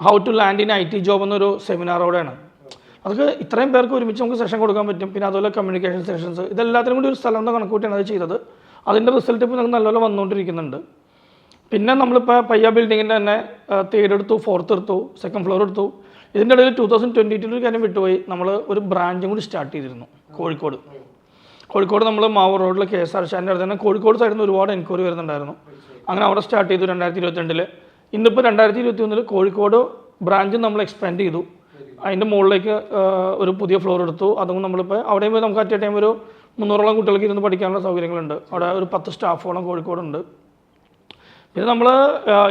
how to land in I T job എന്നൊരു സെമിനാറോടെയാണ് അതൊക്കെ ഇത്രയും പേർക്ക് ഒരുമിച്ച് നമുക്ക് സെഷൻ കൊടുക്കാൻ പറ്റും. പിന്നെ അതുപോലെ കമ്മ്യൂണിക്കേഷൻ സെഷൻസ് ഇതെല്ലാത്തിനും കൂടി ഒരു സ്ഥലം എന്ന് കണക്കൂട്ടിയാണ് അത് ചെയ്തത്. അതിന്റെ റിസൾട്ട് ഇപ്പോൾ നമുക്ക് നല്ലപോലെ വന്നുകൊണ്ടിരിക്കുന്നുണ്ട്. പിന്നെ നമ്മളിപ്പോൾ പയ്യ ബിൽഡിങ്ങിന്റെ തന്നെ തേർഡ് എടുത്തു ഫോർത്ത് എടുത്തു സെക്കൻഡ് ഫ്ലോർ എടുത്തു. ഇതിന്റെ ഇടയിൽ ടൂ തൗസൻഡ് ട്വന്റി ടു കാര്യം വിട്ടുപോയി. നമ്മൾ ഒരു ബ്രാഞ്ചും കൂടി സ്റ്റാർട്ട് ചെയ്തിരുന്നു കോഴിക്കോട്. കോഴിക്കോട് നമ്മൾ മാവൂർ റോഡിൽ കെ എസ് ആർ ഷാന്റെ അടുത്ത് തന്നെ കോഴിക്കോട് സൈഡിൽ നിന്ന് ഒരുപാട് എൻക്വയറി വരുന്നുണ്ടായിരുന്നു. അങ്ങനെ അവിടെ സ്റ്റാർട്ട് ചെയ്തു രണ്ടായിരത്തി ഇരുപത്തിരണ്ടിൽ ഇന്നിപ്പോൾ രണ്ടായിരത്തി ഇരുപത്തി ഒന്നിൽ കോഴിക്കോട് ബ്രാഞ്ചും നമ്മൾ എക്സ്പാൻഡ് ചെയ്തു. അതിന്റെ മുകളിലേക്ക് ഒരു പുതിയ ഫ്ലോർ എടുത്തു. അതും നമ്മളിപ്പോൾ അവിടെയും പോയി നമുക്ക് അറ്റ് എ ടൈം ഒരു മുന്നൂറോളം കുട്ടികൾക്ക് ഇരുന്ന് പഠിക്കാനുള്ള സൗകര്യങ്ങളുണ്ട്. അവിടെ ഒരു പത്ത് സ്റ്റാഫോളം കോഴിക്കോടുണ്ട്. പിന്നെ നമ്മൾ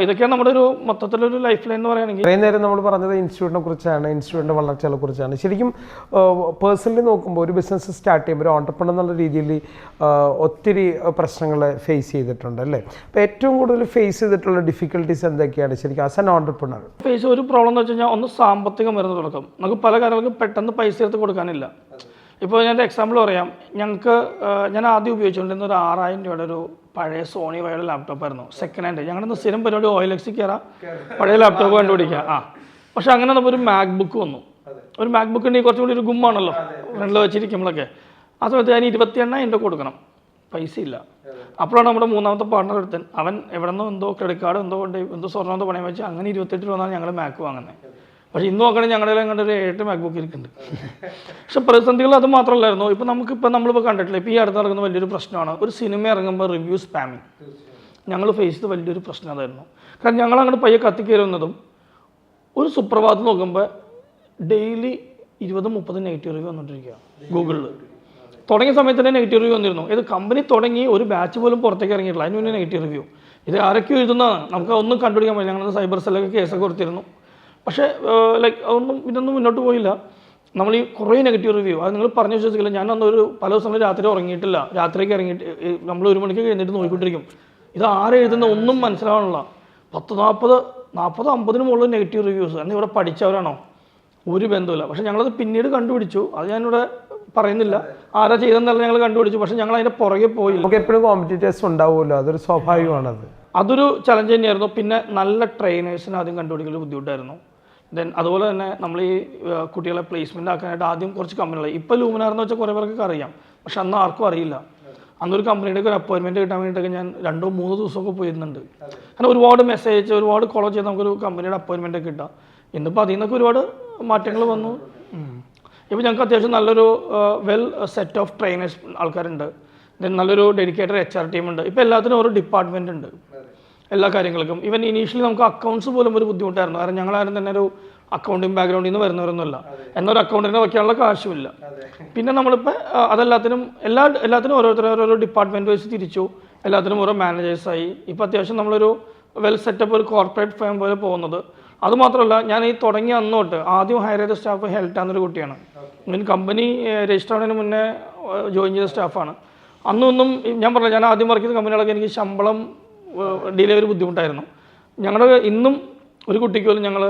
ഇതൊക്കെയാണ് നമ്മുടെ ഒരു മൊത്തത്തിലൊരു ലൈഫ് ലൈൻ എന്ന് പറയുകയാണെങ്കിൽ.
ഇത്രയും നേരം നമ്മൾ പറഞ്ഞത് ഇൻസ്റ്റിറ്റ്യൂട്ടിനെ കുറിച്ചാണ് ഇൻസ്റ്റിറ്റ്യൂട്ടിന്റെ വളർച്ചകളെ കുറിച്ചാണ്. ശരിക്കും പേഴ്സണലി നോക്കുമ്പോൾ ഒരു ബിസിനസ് സ്റ്റാർട്ട് ചെയ്യുമ്പോൾ ഒരു ഓണ്ടർപ്രണർ എന്നുള്ള രീതിയിൽ ഒത്തിരി പ്രശ്നങ്ങൾ ഫേസ് ചെയ്തിട്ടുണ്ട് അല്ലേ? അപ്പോൾ ഏറ്റവും കൂടുതൽ ഫേസ് ചെയ്തിട്ടുള്ള ഡിഫിക്കൽട്ടീസ് എന്തൊക്കെയാണ് ശരിക്കും ആസ് ആൻ ഓണ്ടർപ്രണർ
ഫേസ് ഒരു പ്രോബ്ലം എന്ന് വെച്ച് കഴിഞ്ഞാൽ ഒന്ന് സാമ്പത്തികം വരുന്ന തുടക്കം. നമുക്ക് പല കാര്യങ്ങൾക്കും പെട്ടെന്ന് പൈസ എടുത്ത് കൊടുക്കാനില്ല. ഇപ്പോൾ ഞാൻ എക്സാമ്പിൾ പറയാം. ഞങ്ങൾക്ക് ഞാൻ ആദ്യം ഉപയോഗിച്ചുകൊണ്ടിരുന്ന ഒരു ആറായിരം രൂപയുടെ ഒരു പഴയ സോണി വയുടെ ലാപ്ടോപ്പ് ആയിരുന്നു. സെക്കൻഡ് ഹാൻഡ് ഞങ്ങളുടെ സ്ഥിരം പരിപാടി ഓയിൽ എക്സി കയറാം പഴയ ലാപ്ടോപ്പ് കണ്ടുപിടിക്കുക ആ. പക്ഷെ അങ്ങനെ നമുക്ക് ഒരു മാക്ബുക്ക് വന്നു. ഒരു മാക് ബുക്ക് ഉണ്ടെങ്കിൽ കുറച്ചും കൂടി ഒരു ഗുമ്മാണല്ലോ. ഫ്രണ്ടിൽ വെച്ചിരിക്കുമ്പോഴൊക്കെ. ആ സമയത്ത് ഞാൻ ഇരുപത്തി എണ്ണായിരം രൂപ കൊടുക്കണം. പൈസ ഇല്ല. അപ്പോഴാണ് നമ്മുടെ മൂന്നാമത്തെ പാർട്ണർ എടുത്തൻ അവൻ എവിടെ നിന്നോ എന്തോ ക്രെഡിറ്റ് കാർഡ് എന്തോ കൊണ്ട് എന്തോ സ്വർണം എന്തോ പണയം വെച്ച് അങ്ങനെ ഇരുപത്തെട്ട് രൂപ ഞങ്ങൾ മാക്ക് വാങ്ങുന്നത്. പക്ഷേ ഇന്ന് നോക്കണേ ഞങ്ങളുടെ കണ്ട ഒരു ഏട്ട് മാക്ബുക്ക് ഇരിക്കുന്നുണ്ട്. പക്ഷെ പ്രതിസന്ധികൾ അത് മാത്രമല്ലായിരുന്നു. ഇപ്പം നമുക്കിപ്പോൾ നമ്മളിപ്പോൾ കണ്ടിട്ടില്ല ഇപ്പോൾ ഈ അടുത്ത് നടക്കുന്ന വലിയൊരു പ്രശ്നമാണ്. ഒരു സിനിമ ഇറങ്ങുമ്പോൾ റിവ്യൂ സ്പാമിങ് ഞങ്ങൾ ഫേസ് ചെയ്ത വലിയൊരു പ്രശ്നം അതായിരുന്നു. കാരണം ഞങ്ങൾ അങ്ങോട്ട് പയ്യെ കത്തിക്കയറുന്നതും ഒരു സുപ്രഭാതം നോക്കുമ്പോൾ ഡെയിലി ഇരുപത് മുപ്പത് നെഗറ്റീവ് റിവ്യൂ വന്നുകൊണ്ടിരിക്കുകയാണ് ഗൂഗിളിൽ തുടങ്ങിയ സമയത്ത് തന്നെ നെഗറ്റീവ് റിവ്യൂ വന്നിരുന്നു. ഇത് കമ്പനി തുടങ്ങി ഒരു ബാച്ച് പോലും പുറത്തേക്ക് ഇറങ്ങിയിട്ടില്ല. അതിന് മുന്നേ നെഗറ്റീവ് റിവ്യൂ ഇത് ആരൊക്കെ എഴുതുന്നതാണ്. നമുക്ക് ഒന്നും കണ്ടുപിടിക്കാൻ പറ്റില്ല. ഞങ്ങൾ സൈബർ സെല്ലൊക്കെ കേസൊക്കെ കൊടുത്തിരുന്നു. പക്ഷേ ലൈക്ക് അതൊന്നും ഇതൊന്നും മുന്നോട്ട് പോയില്ല. നമ്മൾ ഈ കുറേ നെഗറ്റീവ് റിവ്യൂ അത് നിങ്ങൾ പറഞ്ഞു വിശ്വസിക്കില്ല ഞാൻ അന്ന് ഒരു പല ദിവസങ്ങളിൽ രാത്രി ഉറങ്ങിയിട്ടില്ല. രാത്രിക്ക് ഇറങ്ങിയിട്ട് നമ്മൾ ഒരു മണിക്ക് കഴിഞ്ഞിട്ട് നോക്കിക്കൊണ്ടിരിക്കും. ഇത് ആരെഴുതുന്ന ഒന്നും മനസ്സിലാവണില്ല. പത്ത് നാൽപ്പത് നാൽപ്പത് അമ്പതിന് മുകളിൽ നെഗറ്റീവ് റിവ്യൂസ് അന്ന് ഇവിടെ പഠിച്ചവരാണോ? ഒരു ബന്ധമില്ല പക്ഷേ ഞങ്ങളത് പിന്നീട് കണ്ടുപിടിച്ചു. അത് ഞാനിവിടെ പറയുന്നില്ല. ആരാ ചെയ്തെന്നല്ല ഞങ്ങൾ കണ്ടുപിടിച്ചു. പക്ഷേ ഞങ്ങൾ അതിന്റെ പുറകെ പോയി
നമുക്ക് എപ്പോഴും കോമ്പറ്റീറ്റേഴ്സ് ഉണ്ടാവുമല്ലോ. അതൊരു സ്വാഭാവികമാണത്.
അതൊരു ചലഞ്ച് തന്നെയായിരുന്നു. പിന്നെ നല്ല ട്രെയിനേഴ്സിനെ ആദ്യം കണ്ടുപിടിക്കൽ ബുദ്ധിമുട്ടായിരുന്നു. ദെൻ അതുപോലെ തന്നെ നമ്മൾ ഈ കുട്ടികളെ പ്ലേസ്മെന്റ് ആക്കാനായിട്ട് ആദ്യം കുറച്ച് കമ്പനികൾ ഇപ്പോൾ ലൂമിനാർ എന്ന് വെച്ചാൽ കുറേ പേർക്കൊക്കെ അറിയാം. പക്ഷെ അന്ന് ആർക്കും അറിയില്ല. അന്നൊരു കമ്പനിയുടെ ഒരു അപ്പോയിൻമെന്റ് കിട്ടാൻ വേണ്ടിയിട്ടൊക്കെ ഞാൻ രണ്ടോ മൂന്നോ ദിവസമൊക്കെ പോയിരുന്നുണ്ട്. അങ്ങനെ ഒരുപാട് മെസ്സേജ് ഒരുപാട് കോളോ ചെയ്ത് നമുക്കൊരു കമ്പനിയുടെ അപ്പോയിൻമെന്റ് ഒക്കെ കിട്ടാം. ഇന്നിപ്പോൾ അതിൽ നിന്നൊക്കെ ഒരുപാട് മാറ്റങ്ങൾ വന്നു. ഇപ്പോൾ ഞങ്ങൾക്ക് അത്യാവശ്യം നല്ലൊരു വെൽ സെറ്റ് ഓഫ് ട്രെയിനേഴ്സ് ആൾക്കാരുണ്ട്. ദെൻ നല്ലൊരു ഡെഡിക്കേറ്റഡ് എച്ച് ആർ ടീമുണ്ട് ഇപ്പോൾ എല്ലാത്തിനും ഓരോ ഡിപ്പാർട്ട്മെന്റ് ഉണ്ട്. എല്ലാ കാര്യങ്ങൾക്കും. ഇവൻ ഇനീഷ്യലി നമുക്ക് അക്കൗണ്ട്സ് പോലും ഒരു ബുദ്ധിമുട്ടായിരുന്നു. കാരണം ഞങ്ങളാരും തന്നെ ഒരു അക്കൗണ്ടിങ് ബാക്ക്ഗ്രൗണ്ടിൽ നിന്ന് വരുന്നവരൊന്നുമല്ല. എന്നൊരു അക്കൗണ്ടിനെ വയ്ക്കാനുള്ള കാശുമില്ല. പിന്നെ നമ്മളിപ്പോൾ അതെല്ലാത്തിനും എല്ലാ എല്ലാത്തിനും ഓരോരുത്തരും ഓരോരോ ഡിപ്പാർട്ട്മെന്റ് വൈസ് തിരിച്ചു. എല്ലാത്തിനും ഓരോ മാനേജേഴ്സായി ഇപ്പോൾ അത്യാവശ്യം നമ്മളൊരു വെൽ സെറ്റപ്പ് ഒരു കോർപ്പറേറ്റ് ഫേം പോലെ പോകുന്നത്. അതുമാത്രമല്ല ഞാൻ ഈ തുടങ്ങിയ അന്ന് തൊട്ട് ആദ്യം ഹയർ ചെയ്ത സ്റ്റാഫ് ഹെൽറ്റ് എന്നൊരു കുട്ടിയാണ്. മീൻ കമ്പനി രജിസ്റ്റർ ആവുന്നതിന് മുന്നേ ജോയിൻ ചെയ്ത സ്റ്റാഫാണ് അന്നൊന്നും ഞാൻ പറഞ്ഞില്ല ഞാൻ ആദ്യം വർക്ക് ചെയ്ത കമ്പനികളൊക്കെ എനിക്ക് ശമ്പളം ഡിലേ ഒരു ബുദ്ധിമുട്ടായിരുന്നു. ഞങ്ങളുടെ ഇന്നും ഒരു കുട്ടിക്ക് പോലും ഞങ്ങൾ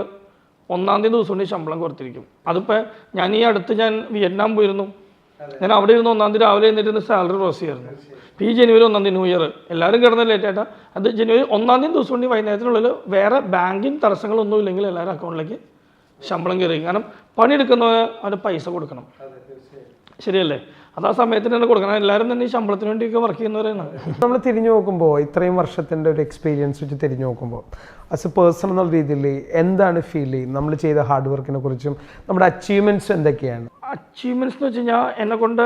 ഒന്നാം തീയതി ദിവസം കൊണ്ട് ശമ്പളം കൊടുത്തിരിക്കും. അതിപ്പോൾ ഞാൻ ഈ അടുത്ത് ഞാൻ വിയറ്റ്നാം പോയിരുന്നു. ഞാൻ അവിടെ ഇരുന്ന് ഒന്നാം തീയതി രാവിലെ എന്നിട്ട് സാലറി പ്രോസ് ചെയ്യായിരുന്നു. ഈ ജനുവരി ഒന്നാം തീയതി ന്യൂ ഇയർ. എല്ലാവരും കിടന്ന ലേറ്റ് അത് ജനുവരി ഒന്നാം തീയതി ദിവസം കൊണ്ട് വൈകുന്നേരത്തിനുള്ളിൽ വേറെ ബാങ്കിങ് തടസ്സങ്ങളൊന്നും ഇല്ലെങ്കിൽ എല്ലാവരും അക്കൗണ്ടിലേക്ക് ശമ്പളം കയറി കാരണം പണിയെടുക്കുന്നവന് അവന് പൈസ കൊടുക്കണം. ശരിയല്ലേ? അത് ആ സമയത്തിന് തന്നെ കൊടുക്കണം? എല്ലാവരും തന്നെ ഈ ശമ്പളത്തിന് വേണ്ടിയൊക്കെ വർക്ക് ചെയ്യുന്നവരാണ്
നമ്മൾ തിരിഞ്ഞു നോക്കുമ്പോൾ ഇത്രയും വർഷത്തിന്റെ ഒരു എക്സ്പീരിയൻസ് വെച്ച് തിരിഞ്ഞു നോക്കുമ്പോൾ ആസ് എ പേഴ്സൺ എന്നുള്ള രീതിയിൽ എന്താണ് ഫീൽ ചെയ്യുന്നത് നമ്മൾ ചെയ്ത ഹാർഡ് വർക്കിനെ കുറിച്ചും നമ്മുടെ അച്ചീവ്മെന്റ്സ് എന്തൊക്കെയാണ്?
അച്ചീവ്മെന്റ്സ് എന്ന് വെച്ച് കഴിഞ്ഞാൽ എന്നെ കൊണ്ട്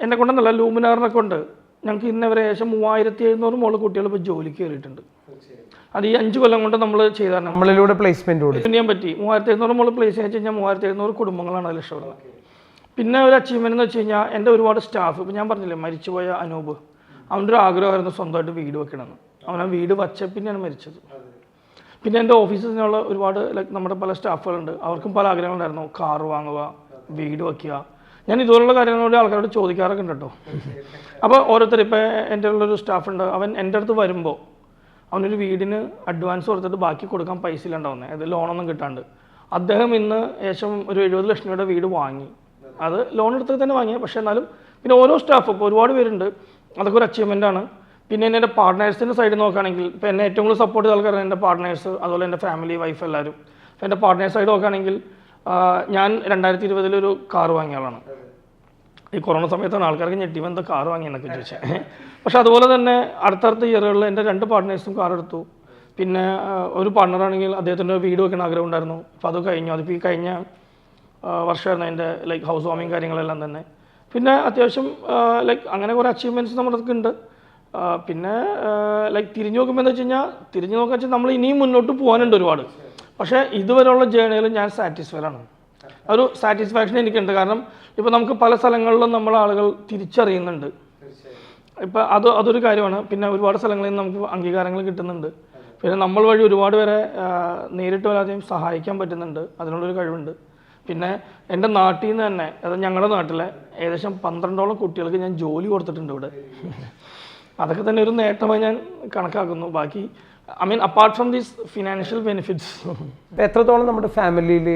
എന്നെ കൊണ്ടെന്നല്ല ലൂമിനാറിനെ കൊണ്ട്. ഞങ്ങൾക്ക് ഇന്ന് വരെ ഏകദേശം മൂവായിരത്തി എഴുന്നൂറ് മോൾ കുട്ടികൾ ഇപ്പോൾ ജോലിക്ക് കയറിയിട്ടുണ്ട് അത് ഈ അഞ്ച് കൊല്ലം കൊണ്ട് നമ്മൾ ചെയ്താണ്
നമ്മളിലൂടെ പ്ലേസ്മെന്റ് കൊടുക്കും
ചെയ്യാൻ പറ്റി. മൂവായിരത്തി എഴുന്നൂറ് മോൾ പ്ലേസ് വെച്ച് കഴിഞ്ഞാൽ മൂവായിരത്തി എഴുന്നൂറ് കുടുംബങ്ങളാണ് അതിൽ രക്ഷപ്പെടുന്നത് പിന്നെ ഒരു അച്ചീവ്മെന്റ് എന്ന് വെച്ച് കഴിഞ്ഞാൽ എന്റെ ഒരുപാട് സ്റ്റാഫ് ഇപ്പം ഞാൻ പറഞ്ഞില്ലേ മരിച്ചുപോയ അനൂപ്. അവന്റെ ഒരു ആഗ്രഹമായിരുന്നു സ്വന്തമായിട്ട് വീട് വെക്കണമെന്ന്. അവൻ ആ വീട് വച്ച പിന്നെയാണ് മരിച്ചത്. പിന്നെ എന്റെ ഓഫീസിൽ നിന്നുള്ള ഒരുപാട് ലൈക്ക് നമ്മുടെ പല സ്റ്റാഫുകളുണ്ട് അവർക്കും പല ആഗ്രഹങ്ങളുണ്ടായിരുന്നു. കാർ വാങ്ങുക വീട് വയ്ക്കുക ഞാൻ ഇതുപോലുള്ള കാര്യങ്ങളോട് ആൾക്കാരോട് ചോദിക്കാറൊക്കെ ഉണ്ട് കേട്ടോ. അപ്പോൾ ഓരോരുത്തർ ഇപ്പോൾ എന്റെ ഉള്ളൊരു സ്റ്റാഫുണ്ട് അവൻ എന്റെ അടുത്ത് വരുമ്പോൾ അവനൊരു വീടിന് അഡ്വാൻസ് കൊടുത്തിട്ട് ബാക്കി കൊടുക്കാൻ പൈസ ഇല്ലാണ്ടാവുന്നത് അത് ലോണൊന്നും കിട്ടാണ്ട്. അദ്ദേഹം ഇന്ന് ഏകദേശം ഒരു എഴുപത് ലക്ഷം രൂപയുടെ വീട് വാങ്ങി. അത് ലോൺ എടുത്തിട്ട് തന്നെ വാങ്ങിയത്. പക്ഷേ എന്നാലും പിന്നെ ഓരോ സ്റ്റാഫ് ഇപ്പോൾ ഒരുപാട് പേരുണ്ട്. അതൊക്കെ ഒരു ആണ്. പിന്നെ എന്റെ പാർട്ട്നേഴ്സിന്റെ സൈഡിൽ നോക്കുകയാണെങ്കിൽ ഇപ്പോൾ എന്നെ ഏറ്റവും കൂടുതൽ സപ്പോർട്ട് ചെയ്ത ആൾക്കാരാണ് എന്റെ പാർട്ട്നേഴ്സ് അതുപോലെ എന്റെ ഫാമിലി വൈഫ് എല്ലാവരും. അപ്പോൾ എന്റെ പാർട്ട്നേഴ്സ് സൈഡ് നോക്കുകയാണെങ്കിൽ ഞാൻ രണ്ടായിരത്തി ഇരുപതിലൊരു കാർ വാങ്ങിയ ആളാണ്. ഈ കൊറോണ സമയത്താണ് ആൾക്കാർക്ക് ഞെട്ടിവ് എന്താ കാർ വാങ്ങിയെന്നൊക്കെ ചോദിച്ചത് പക്ഷേ അതുപോലെ തന്നെ അടുത്തടുത്ത ഇയറുകളിൽ എന്റെ രണ്ട് പാർട്ട്നേഴ്സും കാർ എടുത്തു. പിന്നെ ഒരു പാർട്ട്ണറാണെങ്കിൽ അദ്ദേഹത്തിന്റെ വീട് വെക്കണ ആഗ്രഹം ഉണ്ടായിരുന്നു. അപ്പോൾ അത് കഴിഞ്ഞു. അതിപ്പോൾ ഈ കഴിഞ്ഞ വർഷമായിരുന്നു അതിന്റെ ലൈക്ക് ഹൗസ് വാമിങ് കാര്യങ്ങളെല്ലാം തന്നെ. പിന്നെ അത്യാവശ്യം ലൈക്ക് അങ്ങനെ കുറേ അച്ചീവ്മെന്റ്സ് നമ്മുടെ ഉണ്ട്. പിന്നെ ലൈക്ക് തിരിഞ്ഞു നോക്കുമ്പോൾ എന്താ വെച്ച് കഴിഞ്ഞാൽ തിരിഞ്ഞു നോക്കുക വെച്ചാൽ നമ്മൾ ഇനിയും മുന്നോട്ട് പോകാനുണ്ട് ഒരുപാട്. പക്ഷേ ഇതുവരെയുള്ള ജേണിയിൽ ഞാൻ സാറ്റിസ്ഫൈഡ് ആണ്. ഒരു സാറ്റിസ്ഫാക്ഷൻ എനിക്കുണ്ട്. കാരണം ഇപ്പോൾ നമുക്ക് പല സ്ഥലങ്ങളിലും നമ്മൾ ആളുകൾ തിരിച്ചറിയുന്നുണ്ട്. ഇപ്പം അത് അതൊരു കാര്യമാണ്. പിന്നെ ഒരുപാട് സ്ഥലങ്ങളിൽ നിന്ന് നമുക്ക് അംഗീകാരങ്ങൾ കിട്ടുന്നുണ്ട്. പിന്നെ നമ്മൾ വഴി ഒരുപാട് പേരെ നേരിട്ട് വരാതെയും സഹായിക്കാൻ പറ്റുന്നുണ്ട്. അതിനുള്ളൊരു കഴിവുണ്ട്. പിന്നെ എന്റെ നാട്ടിൽ നിന്ന് തന്നെ അതായത് ഞങ്ങളുടെ നാട്ടിലെ ഏകദേശം പന്ത്രണ്ടോളം കുട്ടികൾക്ക് ഞാൻ ജോലി കൊടുത്തിട്ടുണ്ട് ഇവിടെ. അതൊക്കെ തന്നെ ഒരു നേട്ടമായി ഞാൻ കണക്കാക്കുന്നു. ബാക്കി I mean apart from these financial benefits
എത്രത്തോളം നമ്മുടെ ഫാമിലിയിൽ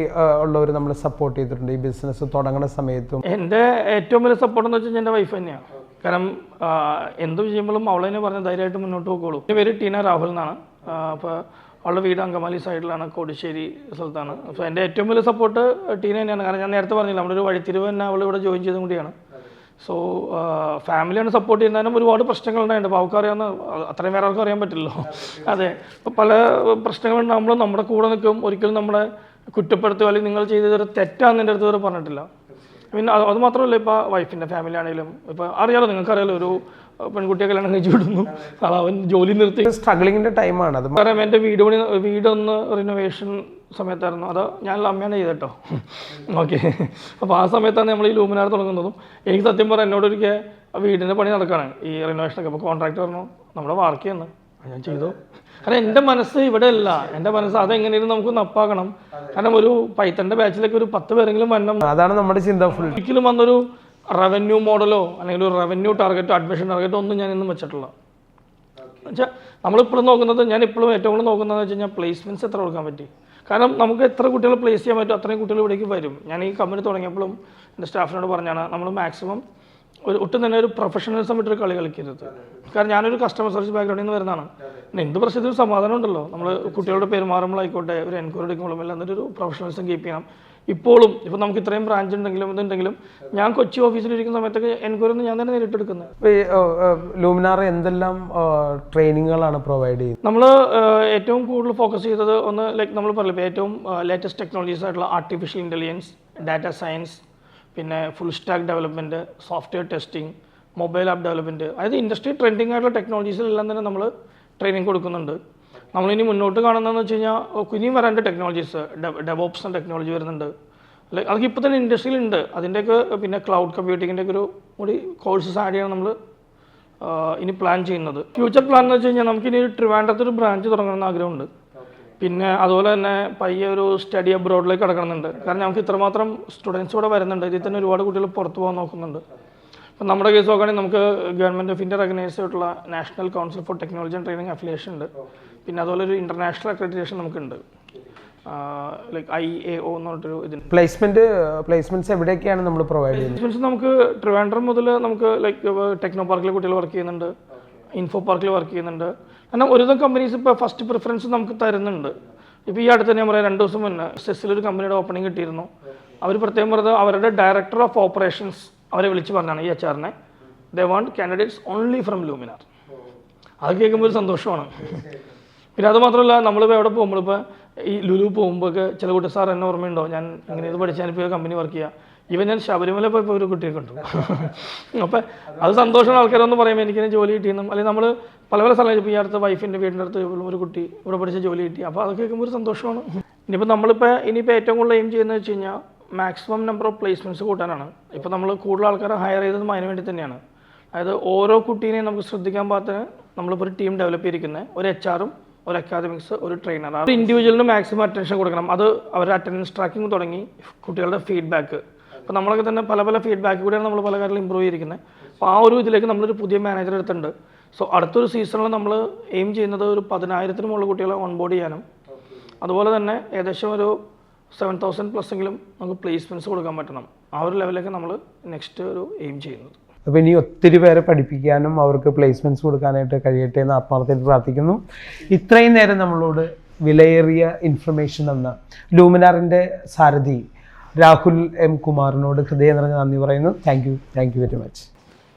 ഉള്ളവർ നമ്മളെ സപ്പോർട്ട് ചെയ്തിട്ടുണ്ട്? ഈ ബിസിനസ് തുടങ്ങുന്ന സമയത്തും.
എന്റെ ഏറ്റവും വലിയ സപ്പോർട്ട് എന്ന് വെച്ചാൽ എന്റെ വൈഫ് തന്നെയാണ് കാരണം എന്ത് ചെയ്യുമ്പോഴും അവളെന്നെ പറഞ്ഞ് ധൈര്യമായിട്ട് മുന്നോട്ട് പോയിക്കോളൂ. എന്റെ പേര് ടീന രാഹുൽ എന്നാണ്. അപ്പോൾ അവളുടെ വീട് അങ്കമാലി സൈഡിലാണ് കോടിശ്ശേരി സ്ഥലത്താണ്. അപ്പോൾ എന്റെ ഏറ്റവും വലിയ സപ്പോർട്ട് ടീന തന്നെയാണ്. കാരണം ഞാൻ നേരത്തെ പറഞ്ഞില്ല നമ്മുടെ ഒരു വഴിത്തിരിവ് തന്നെ അവൾ ഇവിടെ ജോയിൻ ചെയ്തും കൂടിയാണ് സോ ഫാമിലിയാണ് സപ്പോർട്ട് ചെയ്യുന്നതിനും ഒരുപാട് പ്രശ്നങ്ങൾ ഉണ്ടായിട്ടുണ്ട്. അപ്പോൾ അവർക്ക് അറിയാവുന്ന അത്രയും വേറെ ആർക്കും അറിയാൻ പറ്റില്ലല്ലോ. അതെ. ഇപ്പോൾ പല പ്രശ്നങ്ങളുണ്ടാകുമ്പോഴും നമ്മുടെ കൂടെ നിൽക്കും. ഒരിക്കലും നമ്മളെ കുറ്റപ്പെടുത്തുക അല്ലെങ്കിൽ നിങ്ങൾ ചെയ്തതൊരു തെറ്റാന്ന് എന്റെ അടുത്ത് വരെ പറഞ്ഞിട്ടില്ല. പിന്നെ അത് മാത്രമല്ല ഇപ്പോൾ വൈഫിന്റെ ഫാമിലി ആണെങ്കിലും ഇപ്പോൾ അറിയാലോ നിങ്ങൾക്കറിയാലോ ഒരു പെൺകുട്ടിയെ കല്യാണം കഴിച്ചു വിടുന്നു. അത് അവൻ ജോലി നിർത്തി.
സ്ട്രഗ്ലിങ്ങിന്റെ ടൈമാണ് അത്
കാരണം എന്റെ വീട് പണി വീടൊന്ന് റിനോവേഷൻ സമയത്തായിരുന്നു. അത് ഞാൻ അമ്മയാണ് ചെയ്തട്ടോ. ഓക്കെ അപ്പോൾ ആ സമയത്താണ് നമ്മൾ ഈ ലൂമിനാർ തുടങ്ങുന്നതും. എനിക്ക് സത്യം പറഞ്ഞാൽ എന്നോട് ഒരിക്കൽ വീടിന്റെ പണി നടക്കുകയാണ് ഈ റിനോവേഷനൊക്കെ അപ്പോൾ കോൺട്രാക്ട് പറഞ്ഞു നമ്മുടെ വർക്ക് ചെയ്യുന്നു. ഞാൻ ചെയ്തു. കാരണം എന്റെ മനസ്സ് ഇവിടെ അല്ല എന്റെ മനസ്സ് അതെങ്ങനെയും നമുക്ക് നപ്പാക്കണം കാരണം ഒരു പൈത്തന്റെ ബാച്ചിലേക്ക് ഒരു പത്ത് പേരെങ്കിലും വരണം
അതാണ് നമ്മുടെ ചിന്ത ഫുൾ
ഒരിക്കലും വന്നൊരു റവന്യൂ മോഡലോ അല്ലെങ്കിൽ ഒരു റവന്യൂ ടാർഗറ്റോ അഡ്മിഷൻ ടാർഗറ്റോ ഒന്നും ഞാൻ ഇന്നും വെച്ചിട്ടില്ല. വെച്ചാൽ നമ്മളിപ്പോഴും നോക്കുന്നത് ഞാൻ ഇപ്പോഴും ഏറ്റവും കൂടുതൽ നോക്കുന്നതെന്ന് വെച്ച് കഴിഞ്ഞാൽ പ്ലേസ്മെന്റ്സ് എത്ര കൊടുക്കാൻ പറ്റി? കാരണം നമുക്ക് എത്ര കുട്ടികൾ പ്ലേസ് ചെയ്യാൻ പറ്റും അത്രയും കുട്ടികൾ ഇവിടേക്ക് വരും. ഞാൻ ഈ കമ്പനി തുടങ്ങിയപ്പോഴും എന്റെ സ്റ്റാഫിനോട് പറഞ്ഞാണ് നമ്മൾ മാക്സിമം ഒരു ഒട്ടും തന്നെ ഒരു പ്രൊഫഷണലിസം വിട്ടൊരു കളി കളിക്കരുത്. കാരണം ഞാനൊരു കസ്റ്റമർ സർവീസ് ബാക്ക്ഗ്രൗണ്ടിൽ നിന്ന് വരുന്നതാണ്. പിന്നെ എന്ത് പ്രശ്നത്തിനും സമാധാനം ഉണ്ടല്ലോ. നമ്മൾ കുട്ടികളുടെ പെരുമാറുമ്പോഴായിക്കോട്ടെ ഒരു എൻക്വയറി എടുക്കുമ്പോഴും എല്ലാം ഒരു പ്രൊഫഷണലിസം കീപ്പ് ചെയ്യണം. ഇപ്പോഴും ഇപ്പോൾ നമുക്ക് ഇത്രയും ബ്രാഞ്ച് ഉണ്ടെങ്കിലും ഇതുണ്ടെങ്കിലും ഞാൻ കൊച്ചി ഓഫീസിലിരിക്കുന്ന സമയത്തൊക്കെ എൻക്വയറി ഒന്നും ഞാൻ തന്നെ നേരിട്ടെടുക്കുന്നത്
ലൂമിനാർ എന്തെല്ലാം ട്രെയിനിങ്ങുകളാണ് പ്രൊവൈഡ് ചെയ്യുന്നത്?
നമ്മൾ ഏറ്റവും കൂടുതൽ ഫോക്കസ് ചെയ്തത് ഒന്ന് ലൈക്ക് നമ്മൾ പറയുമ്പോൾ ഏറ്റവും ലേറ്റസ്റ്റ് ടെക്നോളജീസ് ആയിട്ടുള്ള ആർട്ടിഫിഷ്യൽ ഇന്റലിജൻസ് ഡാറ്റ സയൻസ് പിന്നെ full stack development software testing mobile app development അതായത് ഇൻഡസ്ട്രി ട്രെൻഡിങ് ആയിട്ടുള്ള ടെക്നോളജീസിലെല്ലാം തന്നെ നമ്മൾ ട്രെയിനിങ് കൊടുക്കുന്നുണ്ട്. നമ്മളിനി മുന്നോട്ട് കാണുന്നതെന്ന് വെച്ച് കഴിഞ്ഞാൽ ഇനിയും വരാണ്ട് ടെക്നോളജീസ് ഡെവോപ്സ് ടെക്നോളജി വരുന്നുണ്ട്. അല്ലെ അതൊക്കെ ഇപ്പോൾ തന്നെ ഇൻഡസ്ട്രിയിലുണ്ട് അതിന്റെയൊക്കെ പിന്നെ ക്ലൗഡ് കമ്പ്യൂട്ടിങ്ങിന്റെ ഒക്കെ ഒരു കൂടി കോഴ്സസ് ആഡ് ചെയ്യണം നമ്മൾ ഇനി പ്ലാൻ ചെയ്യുന്നത്. ഫ്യൂച്ചർ പ്ലാൻ എന്ന് വെച്ച് കഴിഞ്ഞാൽ നമുക്കിനി ഒരു ബ്രാഞ്ച് തുടങ്ങണമെന്ന് ആഗ്രഹമുണ്ട്. പിന്നെ അതുപോലെ തന്നെ പയ്യെ ഒരു സ്റ്റഡി അബ്രോഡിലേക്ക് കിടക്കണമെന്നുണ്ട്. കാരണം നമുക്ക് ഇത്രമാത്രം സ്റ്റുഡൻസ് ഇവിടെ വരുന്നുണ്ട്. ഇതിൽ തന്നെ ഒരുപാട് കുട്ടികൾ പുറത്ത് പോകാൻ നോക്കുന്നുണ്ട്. ഇപ്പം നമ്മുടെ കേസ് നോക്കുകയാണെങ്കിൽ നമുക്ക് ഗവൺമെന്റ് ഓഫ് ഇന്ത്യ റെക്കഗ്നൈസ് ആയിട്ടുള്ള national council for technology and training affiliation ഉണ്ട്. പിന്നെ അതുപോലെ ഒരു ഇന്റർനാഷണൽ അക്രഡിറ്റേഷൻ നമുക്കുണ്ട് ലൈക്ക് ഐ എ ഒ എന്ന് പറഞ്ഞിട്ടൊരു ഇതിന്.
പ്ലേസ്മെന്റ് പ്ലേസ്മെന്റ്സ് എവിടെയൊക്കെയാണ് നമ്മൾ പ്രൊവൈഡ് ചെയ്യുന്നത്?
പ്ലേസ്മെന്റ്സ് നമുക്ക് ട്രിവാൻഡ്രം മുതൽ നമുക്ക് ലൈക്ക് ടെക്നോ പാർക്കിൽ കുട്ടികൾ വർക്ക് ചെയ്യുന്നുണ്ട്. ഇൻഫോ പാർക്കിൽ വർക്ക് ചെയ്യുന്നുണ്ട്. കാരണം ഒരുവിധം കമ്പനീസ് ഇപ്പോൾ ഫസ്റ്റ് പ്രിഫറൻസ് നമുക്ക് തരുന്നുണ്ട്. ഇപ്പോൾ ഈ അടുത്ത് തന്നെ ഞാൻ പറയാം രണ്ട് ദിവസം മുന്നേ സെസ്സിലൊരു കമ്പനിയുടെ ഓപ്പണിംഗ് കിട്ടിയിരുന്നു. അവർ പ്രത്യേകം പറഞ്ഞത് അവരുടെ ഡയറക്ടർ ഓഫ് ഓപ്പറേഷൻസ് അവരെ വിളിച്ച് പറഞ്ഞാണ് ഈ എച്ച് ആറിനെ they want candidates only from Luminar അത് കേൾക്കുമ്പോൾ ഒരു സന്തോഷമാണ്. പിന്നെ അത് മാത്രമല്ല നമ്മളിപ്പോൾ എവിടെ പോകുമ്പോൾ ഇപ്പോൾ ഈ ലുലു പോകുമ്പോഴൊക്കെ ചില കുട്ടി സാർ എന്നെ ഓർമ്മയുണ്ടോ? ഞാൻ ഇങ്ങനെ ഇത് പഠിച്ചാൽ ഇപ്പോൾ കമ്പനി വർക്ക് ചെയ്യുക ഇവൻ ഞാൻ ശബരിമല പോയപ്പോൾ ഒരു കുട്ടിയെ കണ്ടു. അപ്പം അത് സന്തോഷമുള്ള ആൾക്കാരൊന്നും പറയുമ്പോൾ എനിക്ക് ജോലി കിട്ടിയെന്നും അല്ലെങ്കിൽ നമ്മൾ പല പല സ്ഥലങ്ങളിൽ ഇപ്പോൾ ഈ അടുത്ത വൈഫിന്റെ വീടിന്റെ അടുത്ത് ഒരു കുട്ടി ഇവിടെ പഠിച്ച ജോലി കിട്ടി. അപ്പോൾ അതൊക്കെ കേൾക്കുമ്പോൾ ഒരു സന്തോഷമാണ്. ഇനിയിപ്പോൾ നമ്മളിപ്പോൾ ഇനിയിപ്പോൾ ഏറ്റവും കൂടുതൽ എയിം ചെയ്യുന്നത് വെച്ച് കഴിഞ്ഞാൽ മാക്സിമം നമ്പർ ഓഫ് പ്ലേസ്മെന്റ്സ് കൂട്ടാനാണ്. ഇപ്പോൾ നമ്മൾ കൂടുതൽ ആൾക്കാരെ ഹയർ ചെയ്തതും അതിന് വേണ്ടി തന്നെയാണ്. അതായത് ഓരോ കുട്ടീനെയും നമുക്ക് ശ്രദ്ധിക്കാൻ പാകത്തിന് നമ്മളിപ്പോൾ ഒരു ടീം ഡെവലപ്പ് ചെയ്തിരിക്കുന്നത് ഒരു എച്ച് ആറും ഒരു അക്കാദമിക്സ് ഒരു ട്രെയിനർ ഇൻഡിവിജ്വലിന് മാക്സിമം അറ്റൻഷൻ കൊടുക്കണം. അത് അവരുടെ അറ്റൻഡൻസ് ട്രാക്കിംഗ് തുടങ്ങി കുട്ടികളുടെ ഫീഡ്ബാക്ക് അപ്പോൾ നമ്മളൊക്കെ തന്നെ പല പല ഫീഡ്ബാക്ക് കൂടിയാണ് നമ്മൾ പല കാര്യങ്ങളും ഇമ്പ്രൂവ് ചെയ്തിരിക്കുന്നത് അപ്പോൾ ആ ഒരു ഇതിലേക്ക് നമ്മളൊരു പുതിയ മാനേജർ എടുത്തിട്ടുണ്ട്. സോ അടുത്തൊരു സീസണിൽ നമ്മൾ എയിം ചെയ്യുന്നത് ഒരു പതിനായിരത്തിന് മുകളിൽ കുട്ടികളെ ഓൺബോർഡ് ചെയ്യാനും. അതുപോലെ തന്നെ ഏകദേശം ഒരു സെവൻ തൗസൻഡ് പ്ലസ് എങ്കിലും നമുക്ക് പ്ലേസ്മെന്റ്സ് കൊടുക്കാൻ പറ്റണം. ആ ഒരു ലെവലിലേക്ക് നമ്മൾ നെക്സ്റ്റ് ഒരു എയിം ചെയ്യുന്നത്.
അപ്പോൾ ഇനി ഒത്തിരി പേരെ പഠിപ്പിക്കാനും അവർക്ക് പ്ലേസ്മെന്റ്സ് കൊടുക്കാനായിട്ട് കഴിയട്ടെ എന്ന് ആത്മാർത്ഥത്തിൽ പ്രാർത്ഥിക്കുന്നു. ഇത്രയും നേരം നമ്മളോട് വിലയേറിയ ഇൻഫർമേഷൻ തന്ന ലൂമിനാറിന്റെ സാരഥി രാഹുൽ എം കുമാറിനോട് ഹൃദയം നിറഞ്ഞ നന്ദി പറയുന്നു. Thank you thank you very much